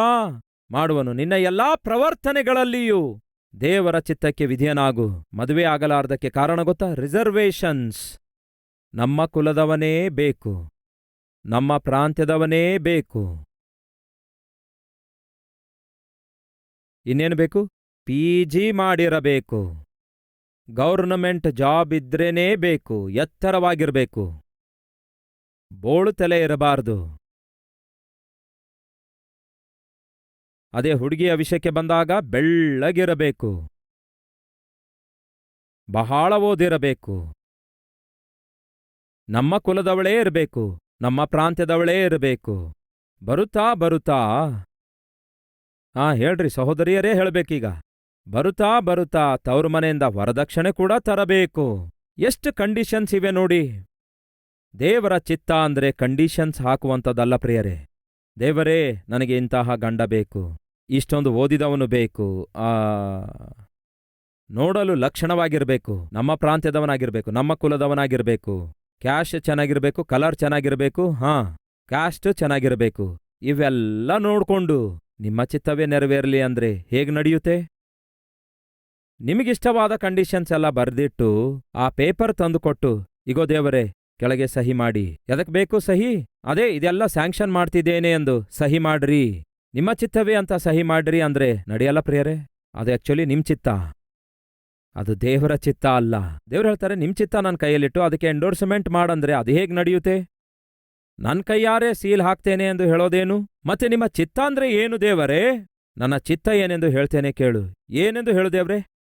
ಮಾಡುವನು. ನಿನ್ನ ಎಲ್ಲಾ ಪ್ರವರ್ತನೆಗಳಲ್ಲಿಯೂ ದೇವರ ಚಿತ್ತಕ್ಕೆ ವಿಧಿಯನಾಗು. ಮದುವೆ ಆಗಲಾರ್ದಕ್ಕೆ ಕಾರಣ ಗೊತ್ತಾ? ರಿಸರ್ವೇಷನ್ಸ್. ನಮ್ಮ ಕುಲದವನೇ ಬೇಕು. ನಮ್ಮ ಪ್ರಾಂತ್ಯದವನೇ ಬೇಕು. ಇನ್ನೇನು ಬೇಕು? ಪಿ ಜಿ ಮಾಡಿರಬೇಕು. ಗೌರ್ನಮೆಂಟ್ ಜಾಬ್ ಇದ್ರೇನೇ ಬೇಕು, ಎತ್ತರವಾಗಿರಬೇಕು. ಬೋಳು ತಲೆ ಇರಬಾರ್ದು. ಅದೇ ಹುಡುಗಿಯ ವಿಷಯಕ್ಕೆ ಬಂದಾಗ ಬೆಳ್ಳಗಿರಬೇಕು. ಬಹಳ ಓದಿರಬೇಕು. ನಮ್ಮ ಕುಲದವಳೇ ಇರಬೇಕು, ನಮ್ಮ ಪ್ರಾಂತ್ಯದವಳೇ ಇರಬೇಕು. ಬರುತ್ತಾ ಬರುತ್ತಾ. ಆ, ಹೇಳ್ರಿ ಸಹೋದರಿಯರೇ ಹೇಳ್ಬೇಕೀಗ. ಬರುತ್ತಾ ಬರುತ್ತಾ ತವ್ರ ಮನೆಯಿಂದ ವರದಕ್ಷಿಣೆ ಕೂಡ ತರಬೇಕು. ಎಷ್ಟು ಕಂಡೀಷನ್ಸ್ ಇವೆ ನೋಡಿ. ದೇವರ ಚಿತ್ತ ಅಂದ್ರೆ ಕಂಡೀಷನ್ಸ್ ಹಾಕುವಂಥದ್ದಲ್ಲ ಪ್ರಿಯರೇ. ದೇವರೇ, ನನಗೆ ಇಂತಹ ಗಂಡ ಬೇಕು. ಇಷ್ಟೊಂದು ಓದಿದವನು ಬೇಕು. ಆ, ನೋಡಲು ಲಕ್ಷಣವಾಗಿರಬೇಕು. ನಮ್ಮ ಪ್ರಾಂತ್ಯದವನಾಗಿರಬೇಕು. ನಮ್ಮ ಕುಲದವನಾಗಿರಬೇಕು. ಕ್ಯಾಶ್ ಚೆನ್ನಾಗಿರಬೇಕು ಕಲರ್ ಚೆನ್ನಾಗಿರಬೇಕು, ಹಾ ಕ್ಯಾಸ್ಟ್ ಚೆನ್ನಾಗಿರಬೇಕು. ಇವೆಲ್ಲ ನೋಡ್ಕೊಂಡು ನಿಮ್ಮ ಚಿತ್ತವೇ ನೆರವೇರಲಿ ಅಂದ್ರೆ ಹೇಗೆ ನಡೆಯುತ್ತೆ? ನಿಮಗಿಷ್ಟವಾದ ಕಂಡೀಷನ್ಸ್ ಎಲ್ಲ ಬರ್ದಿಟ್ಟು ಆ ಪೇಪರ್ ತಂದುಕೊಟ್ಟು, ಇಗೋ ದೇವರೇ, ಕೆಳಗೆ ಸಹಿ ಮಾಡಿ. ಎದಕ್ ಬೇಕು ಸಹಿ? ಅದೇ, ಇದೆಲ್ಲ ಸ್ಯಾಂಕ್ಷನ್ ಮಾಡ್ತಿದ್ದೇನೆ ಎಂದು. ಸಹಿ ಮಾಡ್ರಿ. ನಿಮ್ಮ ಚಿತ್ತವೇ ಅಂತ ಸಹಿ ಮಾಡ್ರಿ ಅಂದ್ರೆ ನಡೆಯಲ್ಲ ಪ್ರಿಯರೇ, ಅದು ಆಕ್ಚುಲಿ ನಿಮ್ ಚಿತ್ತ. ಅದು ದೇವರ ಚಿತ್ತ ಅಲ್ಲ. ದೇವ್ರು ಹೇಳ್ತಾರೆ, ನಿಮ್ ಚಿತ್ತ ನನ್ನ ಕೈಯಲ್ಲಿಟ್ಟು, ಅದಕ್ಕೆ ಎಂಡೋರ್ಸ್ಮೆಂಟ್ ಮಾಡಂದ್ರೆ ಅದು ಹೇಗೆ ನಡೆಯುತ್ತೆ? ನನ್ ಕೈಯಾರೆ ಸೀಲ್ ಹಾಕ್ತೇನೆ ಎಂದು ಹೇಳೋದೇನು? ಮತ್ತೆ ನಿಮ್ಮ ಚಿತ್ತ ಅಂದ್ರೆ ಏನು ದೇವರೇ? ನನ್ನ ಚಿತ್ತ ಏನೆಂದು ಹೇಳ್ತೇನೆ ಕೇಳು. ಏನೆಂದು ಹೇಳು ದೇವ್ರೆ?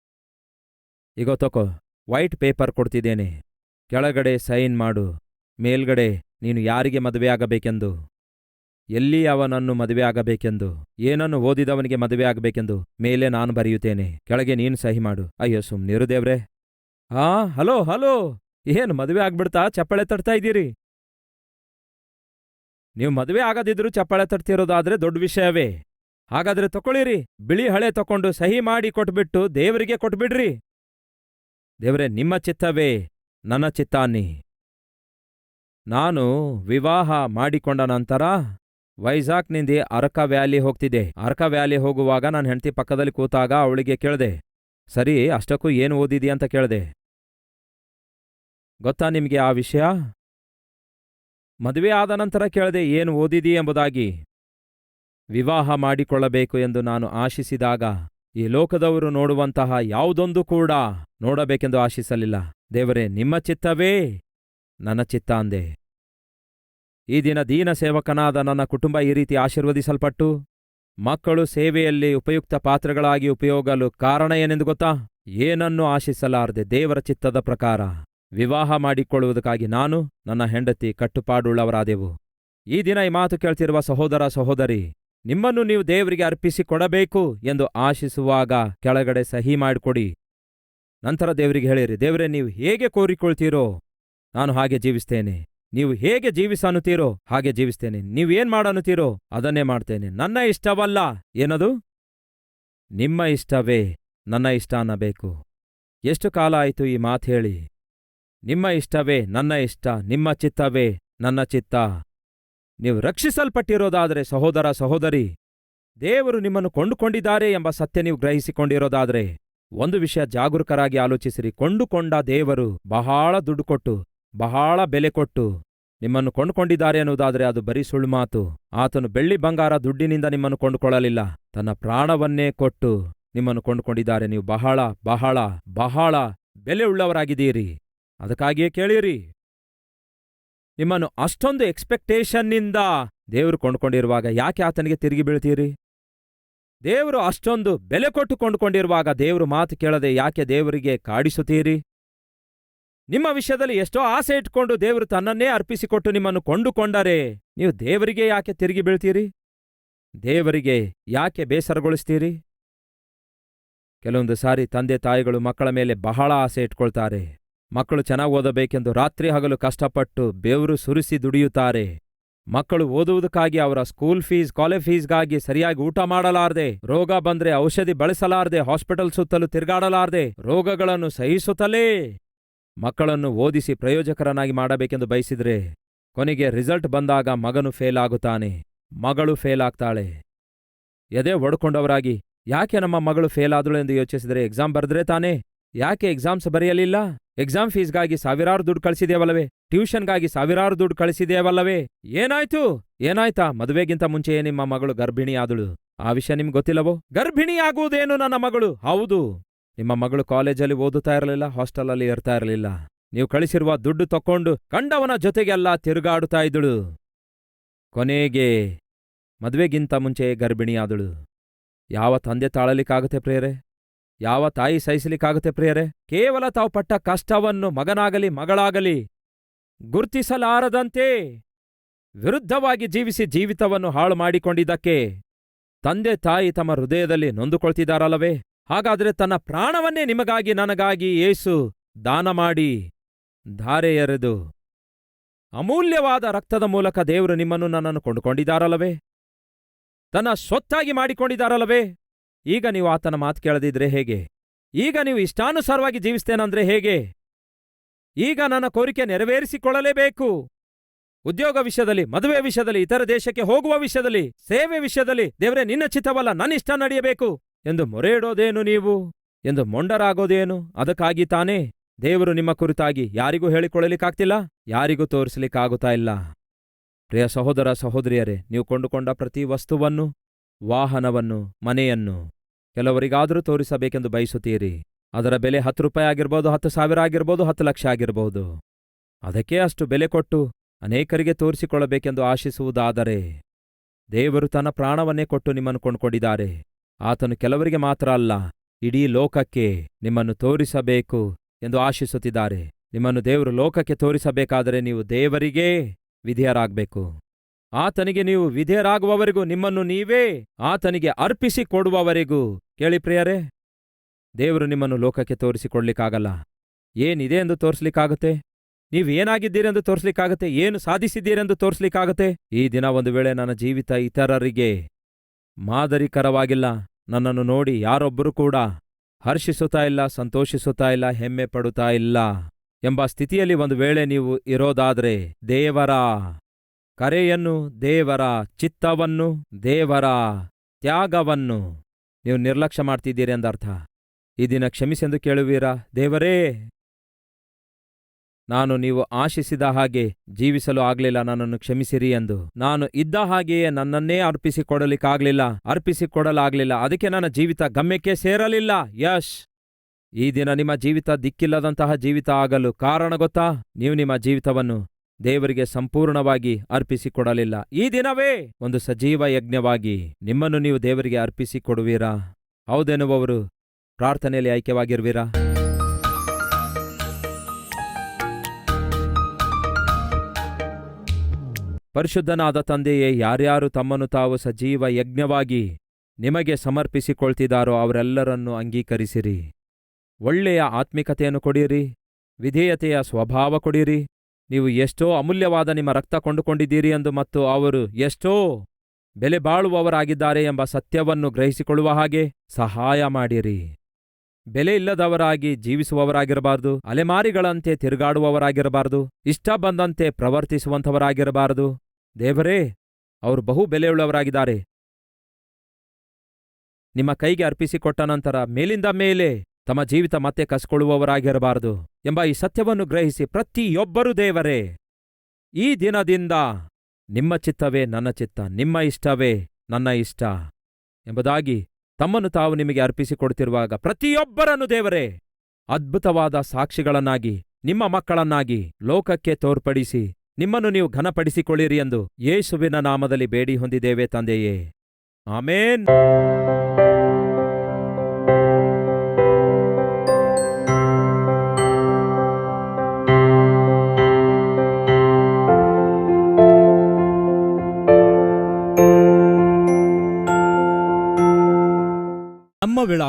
ಈಗ ತಕೋ ವೈಟ್ ಪೇಪರ್ ಕೊಡ್ತಿದ್ದೇನೆ. ಕೆಳಗಡೆ ಸೈನ್ ಮಾಡು. ಮೇಲ್ಗಡೆ, ನೀನು ಯಾರಿಗೆ ಮದುವೆಯಾಗಬೇಕೆಂದು. ಎಲ್ಲಿ ಅವನನ್ನು ಮದುವೆಯಾಗಬೇಕೆಂದು. ಏನನ್ನು ಓದಿದವನಿಗೆ ಮದುವೆಯಾಗಬೇಕೆಂದು. ಮೇಲೆ ನಾನು ಬರೆಯುತ್ತೇನೆ. ಕೆಳಗೆ ನೀನು ಸಹಿ ಮಾಡು. ಅಯ್ಯೋ ಸುಮ್ನಿರು ದೇವ್ರೆ. ಆ ಹಲೋ ಹಲೋ. ಏನು ಮದುವೆ ಆಗ್ಬಿಡ್ತಾ? ಚಪ್ಪಳೆ ತಡ್ತಾ ಇದ್ದೀರಿ? ನೀವು ಮದುವೆ ಆಗದಿದ್ರೂ ಚಪ್ಪಾಳೆ ತಡ್ತಿರೋದಾದ್ರೆ ದೊಡ್ಡ ವಿಷಯವೇ. ಹಾಗಾದ್ರೆ ತಕೊಳ್ಳಿರಿ. ಬಿಳಿ ಹಳೆ ತಕೊಂಡು ಸಹಿ ಮಾಡಿ ಕೊಟ್ಬಿಟ್ಟು ದೇವರಿಗೆ ಕೊಟ್ಬಿಡ್ರಿ. ದೇವರೇ, ನಿಮ್ಮ ಚಿತ್ತವೇ ನನ್ನ ಚಿತ್ತಾನ್ನಿ. ನಾನು ವಿವಾಹ ಮಾಡಿಕೊಂಡ ನಂತರ ವೈಜಾಗ್ನಿಂದ ಅರಕ ವ್ಯಾಲಿ ಹೋಗ್ತಿದ್ದೆ. ಅರಕ ವ್ಯಾಲಿ ಹೋಗುವಾಗ ನನ್ನ ಹೆಂಡತಿ ಪಕ್ಕದಲ್ಲಿ ಕೂತಾಗ ಅವಳಿಗೆ ಕೇಳಿದೆ, ಸರಿ, ಅಷ್ಟಕ್ಕೂ ಏನು ಓದಿದೀಯ ಅಂತ ಕೇಳಿದೆ. ಗೊತ್ತಾ ನಿಮಗೆ ಆ ವಿಷಯ? ಮದುವೆ ಆದ ನಂತರ ಕೇಳದೆ, ಏನು ಓದಿದಿ ಎಂಬುದಾಗಿ. ವಿವಾಹ ಮಾಡಿಕೊಳ್ಳಬೇಕು ಎಂದು ನಾನು ಆಶಿಸಿದಾಗ ಈ ಲೋಕದವರು ನೋಡುವಂತಹ ಯಾವುದೊಂದು ಕೂಡ ನೋಡಬೇಕೆಂದು ಆಶಿಸಲಿಲ್ಲ. ದೇವರೇ, ನಿಮ್ಮ ಚಿತ್ತವೇ ನನ್ನ ಚಿತ್ತ ಅಂದೆ. ಈ ದಿನ ದೀನ ಸೇವಕನಾದ ನನ್ನ ಕುಟುಂಬ ಈ ರೀತಿ ಆಶೀರ್ವದಿಸಲ್ಪಟ್ಟು ಮಕ್ಕಳು ಸೇವೆಯಲ್ಲಿ ಉಪಯುಕ್ತ ಪಾತ್ರಗಳಾಗಿ ಉಪಯೋಗಲು ಕಾರಣ ಏನೆಂದು ಗೊತ್ತಾ? ಏನನ್ನು ಆಶಿಸಲಾರದೆ ದೇವರ ಚಿತ್ತದ ಪ್ರಕಾರ ವಿವಾಹ ಮಾಡಿಕೊಳ್ಳುವುದಕ್ಕಾಗಿ ನಾನು ನನ್ನ ಹೆಂಡತಿ ಕಟ್ಟುಪಾಡುಳ್ಳವರಾದೆವು. ಈ ದಿನ ಈ ಮಾತು ಕೇಳ್ತಿರುವ ಸಹೋದರ ಸಹೋದರಿ ನಿಮ್ಮನ್ನು ನೀವು ದೇವರಿಗೆ ಅರ್ಪಿಸಿ ಕೊಡಬೇಕು ಎಂದು ಆಶಿಸುವಾಗ ಕೆಳಗಡೆ ಸಹಿ ಮಾಡಿಕೊಡಿ. ನಂತರ ದೇವರಿಗೆ ಹೇಳಿರಿ, ದೇವರೇ, ನೀವು ಹೇಗೆ ಕೋರಿಕೊಳ್ತೀರೋ ನಾನು ಹಾಗೆ ಜೀವಿಸ್ತೇನೆ. ನೀವು ಹೇಗೆ ಜೀವಿಸನ್ನುತ್ತೀರೋ ಹಾಗೆ ಜೀವಿಸ್ತೇನೆ. ನೀವೇನ್ ಮಾಡನ್ನುತ್ತೀರೋ ಅದನ್ನೇ ಮಾಡ್ತೇನೆ. ನನ್ನ ಇಷ್ಟವಲ್ಲ ಏನದು? ನಿಮ್ಮ ಇಷ್ಟವೇ ನನ್ನ ಇಷ್ಟ ಅನ್ನಬೇಕು. ಎಷ್ಟು ಕಾಲ ಆಯಿತು ಈ ಮಾತು ಹೇಳಿ? ನಿಮ್ಮ ಇಷ್ಟವೇ ನನ್ನ ಇಷ್ಟ, ನಿಮ್ಮ ಚಿತ್ತವೇ ನನ್ನ ಚಿತ್ತ. ನೀವು ರಕ್ಷಿಸಲ್ಪಟ್ಟಿರೋದಾದರೆ ಸಹೋದರ ಸಹೋದರಿ, ದೇವರು ನಿಮ್ಮನ್ನು ಕೊಂಡುಕೊಂಡಿದ್ದಾರೆ ಎಂಬ ಸತ್ಯ ನೀವು ಗ್ರಹಿಸಿಕೊಂಡಿರೋದಾದರೆ, ಒಂದು ವಿಷಯ ಜಾಗರೂಕರಾಗಿ ಆಲೋಚಿಸಿರಿ. ಕೊಂಡುಕೊಂಡ ದೇವರು ಬಹಳ ದುಡ್ಡು ಕೊಟ್ಟು, ಬಹಳ ಬೆಲೆ ಕೊಟ್ಟು ನಿಮ್ಮನ್ನು ಕೊಂಡುಕೊಂಡಿದ್ದಾರೆ ಅನ್ನುವುದಾದರೆ ಅದು ಬರೀ ಸುಳ್ಳು ಮಾತು. ಆತನು ಬೆಳ್ಳಿ ಬಂಗಾರ ದುಡ್ಡಿನಿಂದ ನಿಮ್ಮನ್ನು ಕೊಂಡುಕೊಳ್ಳಲಿಲ್ಲ. ತನ್ನ ಪ್ರಾಣವನ್ನೇ ಕೊಟ್ಟು ನಿಮ್ಮನ್ನು ಕೊಂಡುಕೊಂಡಿದ್ದಾರೆ. ನೀವು ಬಹಳ ಬಹಳ ಬಹಳ ಬೆಲೆ ಉಳ್ಳವರಾಗಿದ್ದೀರಿ ಅದಕ್ಕಾಗಿಯೇ ಕೇಳಿರಿ. ನಿಮ್ಮನ್ನು ಅಷ್ಟೊಂದು ಎಕ್ಸ್ಪೆಕ್ಟೇಷನ್ನಿಂದ ದೇವರು ಕೊಂಡುಕೊಂಡಿರುವಾಗ ಯಾಕೆ ಆತನಿಗೆ ತಿರುಗಿ ಬೀಳ್ತೀರಿ? ದೇವರು ಅಷ್ಟೊಂದು ಬೆಲೆ ಕೊಟ್ಟು ಕೊಂಡುಕೊಂಡಿರುವಾಗ ದೇವರು ಮಾತು ಕೇಳದೆ ಯಾಕೆ ದೇವರಿಗೆ ಕಾಡಿಸುತ್ತೀರಿ? ನಿಮ್ಮ ವಿಷಯದಲ್ಲಿ ಎಷ್ಟೋ ಆಸೆ ಇಟ್ಕೊಂಡು ದೇವರು ತನ್ನನ್ನೇ ಅರ್ಪಿಸಿಕೊಟ್ಟು ನಿಮ್ಮನ್ನು ಕೊಂಡುಕೊಂಡರೆ ನೀವು ದೇವರಿಗೆ ಯಾಕೆ ತಿರುಗಿ ಬೀಳ್ತೀರಿ? ದೇವರಿಗೆ ಯಾಕೆ ಬೇಸರಗೊಳಿಸ್ತೀರಿ? ಕೆಲವೊಂದು ಸಾರಿ ತಂದೆ ತಾಯಿಗಳು ಮಕ್ಕಳ ಮೇಲೆ ಬಹಳ ಆಸೆ ಇಟ್ಕೊಳ್ತಾರೆ. ಮಕ್ಕಳು ಚೆನ್ನಾಗಿ ಓದಬೇಕೆಂದು ರಾತ್ರಿ ಹಗಲು ಕಷ್ಟಪಟ್ಟು ಬೆವರು ಸುರಿಸಿ ದುಡಿಯುತ್ತಾರೆ. ಮಕ್ಕಳು ಓದುವುದಕ್ಕಾಗಿ ಅವರ ಸ್ಕೂಲ್ ಫೀಸ್ ಕಾಲೇಜ್ ಫೀಸ್ಗಾಗಿ ಸರಿಯಾಗಿ ಊಟ ಮಾಡಲಾರದೆ, ರೋಗ ಬಂದ್ರೆ ಔಷಧಿ ಬಳಸಲಾರದೆ ಹಾಸ್ಪಿಟಲ್ ಸುತ್ತಲೂ ತಿರುಗಾಡಲಾರದೆ, ರೋಗಗಳನ್ನು ಸಹಿಸುತ್ತಲೇ ಮಕ್ಕಳನ್ನು ಓದಿಸಿ ಪ್ರಯೋಜಕರನಾಗಿ ಮಾಡಬೇಕೆಂದು ಬಯಸಿದ್ರೆ ಕೊನೆಗೆ ರಿಸಲ್ಟ್ ಬಂದಾಗ ಮಗನು ಫೇಲ್ ಆಗುತ್ತಾನೆ. ಮಗಳು ಫೇಲ್ ಆಗ್ತಾಳೆ. ಎದೆ ಒಡ್ಕೊಂಡವರಾಗಿ, ಯಾಕೆ ನಮ್ಮ ಮಗಳು ಫೇಲ್ ಆದಳು? ಎಂದು ಯೋಚಿಸಿದರೆ ಎಕ್ಸಾಮ್ ಬರೆದ್ರೆ ತಾನೇ? ಯಾಕೆ ಎಕ್ಸಾಮ್ಸ್ ಬರೆಯಲಿಲ್ಲ? ಎಕ್ಸಾಮ್ ಫೀಸ್ಗಾಗಿ ಸಾವಿರಾರು ದುಡ್ಡು ಕಳಿಸಿದೇವಲ್ಲವೇ? ಟ್ಯೂಷನ್ಗಾಗಿ ಸಾವಿರಾರು ದುಡ್ಡು ಕಳಿಸಿದೇವಲ್ಲವೇ? ಏನಾಯ್ತು? ಏನಾಯ್ತಾ? ಮದುವೆಗಿಂತ ಮುಂಚೆಯೇ ನಿಮ್ಮ ಮಗಳು ಗರ್ಭಿಣಿ ಆದಳು ಆ ವಿಷಯ ನಿಮ್ಗೆ ಗೊತ್ತಿಲ್ಲವೋ? ಗರ್ಭಿಣಿ ಆಗುವುದೇನು ನನ್ನ ಮಗಳು? ಹೌದು. ನಿಮ್ಮ ಮಗಳು ಕಾಲೇಜಲ್ಲಿ ಓದುತ್ತಾ ಇರಲಿಲ್ಲ, ಹಾಸ್ಟೆಲಲ್ಲಿ ಇರ್ತಾ ಇರಲಿಲ್ಲ. ನೀವು ಕಳಿಸಿರುವ ದುಡ್ಡು ತಕ್ಕೊಂಡು ಕಂಡವನ ಜೊತೆಗೆಲ್ಲ ತಿರುಗಾಡುತ್ತಾ ಇದ್ದಳು. ಕೊನೆಗೆ ಮದುವೆಗಿಂತ ಮುಂಚೆ ಗರ್ಭಿಣಿಯಾದಳು. ಯಾವ ತಂದೆ ತಾಳಲಿಕ್ಕಾಗತ್ತೆ ಪ್ರಿಯರೇ? ಯಾವ ತಾಯಿ ಸಹಿಸಲಿಕ್ಕಾಗುತ್ತೆ ಪ್ರಿಯರೇ? ಕೇವಲ ತಾವು ಪಟ್ಟ ಕಷ್ಟವನ್ನು ಮಗನಾಗಲಿ, ಮಗಳಾಗಲಿ ಗುರ್ತಿಸಲಾರದಂತೆ ವಿರುದ್ಧವಾಗಿ ಜೀವಿಸಿ ಜೀವಿತವನ್ನು ಹಾಳು ಮಾಡಿಕೊಂಡಿದ್ದಕ್ಕೆ ತಂದೆ ತಾಯಿ ತಮ್ಮ ಹೃದಯದಲ್ಲಿ ನೊಂದುಕೊಳ್ತಿದ್ದಾರಲ್ಲವೇ? ಹಾಗಾದರೆ ತನ್ನ ಪ್ರಾಣವನ್ನೇ ನಿಮಗಾಗಿ ನನಗಾಗಿ ಏಸು ದಾನ ಮಾಡಿ ಧಾರೆ ಎರೆದು ಅಮೂಲ್ಯವಾದ ರಕ್ತದ ಮೂಲಕ ದೇವರು ನಿಮ್ಮನ್ನು ನನ್ನನ್ನು ಕೊಂಡುಕೊಂಡಿದ್ದಾರಲ್ಲವೇ? ತನ್ನ ಸ್ವತ್ತಾಗಿ ಮಾಡಿಕೊಂಡಿದ್ದಾರಲ್ಲವೇ? ಈಗ ನೀವು ಆತನ ಮಾತು ಕೇಳದಿದ್ರೆ ಹೇಗೆ? ಈಗ ನೀವು ಇಷ್ಟಾನುಸಾರವಾಗಿ ಜೀವಿಸ್ತೇನಂದ್ರೆ ಹೇಗೆ? ಈಗ ನನ್ನ ಕೋರಿಕೆ ನೆರವೇರಿಸಿಕೊಳ್ಳಲೇಬೇಕು. ಉದ್ಯೋಗ ವಿಷಯದಲ್ಲಿ, ಮದುವೆ ವಿಷಯದಲ್ಲಿ, ಇತರ ದೇಶಕ್ಕೆ ಹೋಗುವ ವಿಷಯದಲ್ಲಿ, ಸೇವೆ ವಿಷಯದಲ್ಲಿ ದೇವರೇ, ನಿನ್ನ ಚಿತ್ತವಲ್ಲ, ನನ್ನ ಇಷ್ಟ ನಡೆಯಬೇಕು. ಎಂದು ಮೊರೆ ಇಡೋದೇನು ನೀವು? ಎಂದು ಮೊಂಡರಾಗೋದೇನು? ಅದಕ್ಕಾಗಿ ತಾನೇ ದೇವರು ನಿಮ್ಮ ಕುರಿತಾಗಿ ಯಾರಿಗೂ ಹೇಳಿಕೊಳ್ಳಲಿಕ್ಕಾಗ್ತಿಲ್ಲ, ಯಾರಿಗೂ ತೋರಿಸಲಿಕ್ಕಾಗುತ್ತಾ ಇಲ್ಲ. ಪ್ರಿಯ ಸಹೋದರ ಸಹೋದರಿಯರೇ, ನೀವು ಕೊಂಡುಕೊಂಡ ಪ್ರತಿ ವಸ್ತುವನ್ನು, ವಾಹನವನ್ನು, ಮನೆಯನ್ನು ಕೆಲವರಿಗಾದರೂ ತೋರಿಸಬೇಕೆಂದು ಬಯಸುತ್ತೀರಿ. ಅದರ ಬೆಲೆ ಹತ್ತು ರೂಪಾಯಿ ಆಗಿರ್ಬೋದು, ಹತ್ತು ಸಾವಿರ ಆಗಿರ್ಬೋದು, ಹತ್ತು ಲಕ್ಷ ಆಗಿರ್ಬೋದು. ಅದಕ್ಕೆ ಅಷ್ಟು ಬೆಲೆ ಕೊಟ್ಟು ಅನೇಕರಿಗೆ ತೋರಿಸಿಕೊಳ್ಳಬೇಕೆಂದು ಆಶಿಸುವುದಾದರೆ, ದೇವರು ತನ್ನ ಪ್ರಾಣವನ್ನೇ ಕೊಟ್ಟು ನಿಮ್ಮನ್ನು ಕೊಂಡುಕೊಂಡಿದ್ದಾರೆ. ಆತನು ಕೆಲವರಿಗೆ ಮಾತ್ರ ಅಲ್ಲ, ಇಡೀ ಲೋಕಕ್ಕೆ ನಿಮ್ಮನ್ನು ತೋರಿಸಬೇಕು ಎಂದು ಆಶಿಸುತ್ತಿದ್ದಾರೆ. ನಿಮ್ಮನ್ನು ದೇವರು ಲೋಕಕ್ಕೆ ತೋರಿಸಬೇಕಾದರೆ ನೀವು ದೇವರಿಗೇ ವಿಧೇಯರಾಗಬೇಕು. ಆತನಿಗೆ ನೀವು ವಿಧೇಯರಾಗುವವರೆಗೂ ನಿಮ್ಮನ್ನು ನೀವೇ ಆತನಿಗೆ ಅರ್ಪಿಸಿ ಕೊಡುವವರೆಗೂ. ಕೇಳಿ ಪ್ರಿಯರೇ, ದೇವರು ನಿಮ್ಮನ್ನು ಲೋಕಕ್ಕೆ ತೋರಿಸಿಕೊಡ್ಲಿಕ್ಕಾಗಲ್ಲ ಏನಿದೆ ಎಂದು ತೋರಿಸ್ಲಿಕ್ಕಾಗತ್ತೆ? ನೀವೇನಾಗಿದ್ದೀರೆಂದು ತೋರಿಸ್ಲಿಕ್ಕಾಗತ್ತೆ? ಏನು ಸಾಧಿಸಿದ್ದೀರೆಂದು ತೋರಿಸ್ಲಿಕ್ಕಾಗತ್ತೆ? ಈ ದಿನ ಒಂದು ವೇಳೆ ನನ್ನ ಜೀವಿತ ಇತರರಿಗೆ ಮಾದರಿಕರವಾಗಿಲ್ಲ. ನನ್ನನ್ನು ನೋಡಿ ಯಾರೊಬ್ಬರೂ ಕೂಡ ಹರ್ಷಿಸುತ್ತಾ ಇಲ್ಲ, ಸಂತೋಷಿಸುತ್ತಾ ಇಲ್ಲ ಹೆಮ್ಮೆ ಪಡುತ್ತಾ ಇಲ್ಲ ಎಂಬ ಸ್ಥಿತಿಯಲ್ಲಿ ಒಂದು ವೇಳೆ ನೀವು ಇರೋದಾದ್ರೆ ದೇವರ. ಕರೆಯನ್ನು, ದೇವರ ಚಿತ್ತವನ್ನು, ದೇವರ ತ್ಯಾಗವನ್ನು ನೀವು ನಿರ್ಲಕ್ಷ್ಯ ಮಾಡ್ತಿದ್ದೀರಿ ಎಂದರ್ಥ ಈ ದಿನ ಕ್ಷಮಿಸೆಂದು ಕೇಳುವೀರಾ? ದೇವರೇ, ನಾನು ನೀವು ಆಶಿಸಿದ ಹಾಗೆ ಜೀವಿಸಲು ಆಗ್ಲಿಲ್ಲ, ನನ್ನನ್ನು ಕ್ಷಮಿಸಿರಿ ಎಂದು. ನಾನು ಇದ್ದ ಹಾಗೆಯೇ ನನ್ನನ್ನೇ ಅರ್ಪಿಸಿಕೊಡಲಿಕ್ಕಾಗ್ಲಿಲ್ಲ, ಅರ್ಪಿಸಿಕೊಡಲಾಗ್ಲಿಲ್ಲ. ಅದಕ್ಕೆ ನನ್ನ ಜೀವಿತ ಗಮ್ಯಕ್ಕೆ ಸೇರಲಿಲ್ಲ. ಯಶ್! ಈ ದಿನ ನಿಮ್ಮ ಜೀವಿತ ದಿಕ್ಕಿಲ್ಲದಂತಹ ಜೀವಿತ ಆಗಲು ಕಾರಣ ಗೊತ್ತಾ? ನೀವು ನಿಮ್ಮ ಜೀವಿತವನ್ನು ದೇವರಿಗೆ ಸಂಪೂರ್ಣವಾಗಿ ಅರ್ಪಿಸಿಕೊಡಲಿಲ್ಲ. ಈ ದಿನವೇ ಒಂದು ಸಜೀವ ಯಜ್ಞವಾಗಿ ನಿಮ್ಮನ್ನು ನೀವು ದೇವರಿಗೆ ಅರ್ಪಿಸಿಕೊಡುವೀರಾ. ಹೌದೆನ್ನುವವರು ಪ್ರಾರ್ಥನೆಯಲ್ಲಿ ಐಕ್ಯವಾಗಿರುವಿರಾ. ಪರಿಶುದ್ಧನಾದ ತಂದೆಯೇ, ಯಾರ್ಯಾರು ತಮ್ಮನ್ನು ತಾವು ಸಜೀವ ಯಜ್ಞವಾಗಿ ನಿಮಗೆ ಸಮರ್ಪಿಸಿಕೊಳ್ತಿದ್ದಾರೋ ಅವರೆಲ್ಲರನ್ನು ಅಂಗೀಕರಿಸಿರಿ. ಒಳ್ಳೆಯ ಆತ್ಮಿಕತೆಯನ್ನು ಕೊಡಿರಿ, ವಿಧೇಯತೆಯ ಸ್ವಭಾವ ಕೊಡಿರಿ. ನೀವು ಎಷ್ಟೋ ಅಮೂಲ್ಯವಾದ ನಿಮ್ಮ ರಕ್ತ ಕೊಂಡುಕೊಂಡಿದ್ದೀರಿ ಎಂದು ಮತ್ತು ಅವರು ಎಷ್ಟೋ ಬೆಲೆ ಬಾಳುವವರಾಗಿದ್ದಾರೆ ಎಂಬ ಸತ್ಯವನ್ನು ಗ್ರಹಿಸಿಕೊಳ್ಳುವ ಹಾಗೆ ಸಹಾಯ ಮಾಡಿರಿ. ಬೆಲೆ ಇಲ್ಲದವರಾಗಿ ಜೀವಿಸುವವರಾಗಿರಬಾರದು, ಅಲೆಮಾರಿಗಳಂತೆ ತಿರುಗಾಡುವವರಾಗಿರಬಾರದು, ಇಷ್ಟ ಬಂದಂತೆ ಪ್ರವರ್ತಿಸುವಂಥವರಾಗಿರಬಾರದು. ದೇವರೇ, ಅವರು ಬಹು ಬೆಲೆಯುಳ್ಳವರಾಗಿದ್ದಾರೆ. ನಿಮ್ಮ ಕೈಗೆ ಅರ್ಪಿಸಿಕೊಟ್ಟ ನಂತರ ಮೇಲಿಂದ ಮೇಲೆ ತಮ್ಮ ಜೀವಿತ ಮತ್ತೆ ಕಸ್ಕೊಳ್ಳುವವರಾಗಿರಬಾರದು ಎಂಬ ಈ ಸತ್ಯವನ್ನು ಗ್ರಹಿಸಿ ಪ್ರತಿಯೊಬ್ಬರೂ ದೇವರೇ, ಈ ದಿನದಿಂದ ನಿಮ್ಮ ಚಿತ್ತವೇ ನನ್ನ ಚಿತ್ತ, ನಿಮ್ಮ ಇಷ್ಟವೇ ನನ್ನ ಇಷ್ಟ ಎಂಬುದಾಗಿ ತಮ್ಮನ್ನು ತಾವು ನಿಮಗೆ ಅರ್ಪಿಸಿಕೊಡ್ತಿರುವಾಗ ಪ್ರತಿಯೊಬ್ಬರನ್ನು ದೇವರೇ, ಅದ್ಭುತವಾದ ಸಾಕ್ಷಿಗಳನ್ನಾಗಿ, ನಿಮ್ಮ ಮಕ್ಕಳನ್ನಾಗಿ ಲೋಕಕ್ಕೆ ತೋರ್ಪಡಿಸಿ ನಿಮ್ಮನ್ನು ನೀವು ಘನಪಡಿಸಿಕೊಳ್ಳಿರಿ ಎಂದು ಯೇಸುವಿನ ನಾಮದಲ್ಲಿ ಬೇಡಿ ಹೊಂದಿದ್ದೇವೆ ತಂದೆಯೇ. Amen. ನಮ್ಮ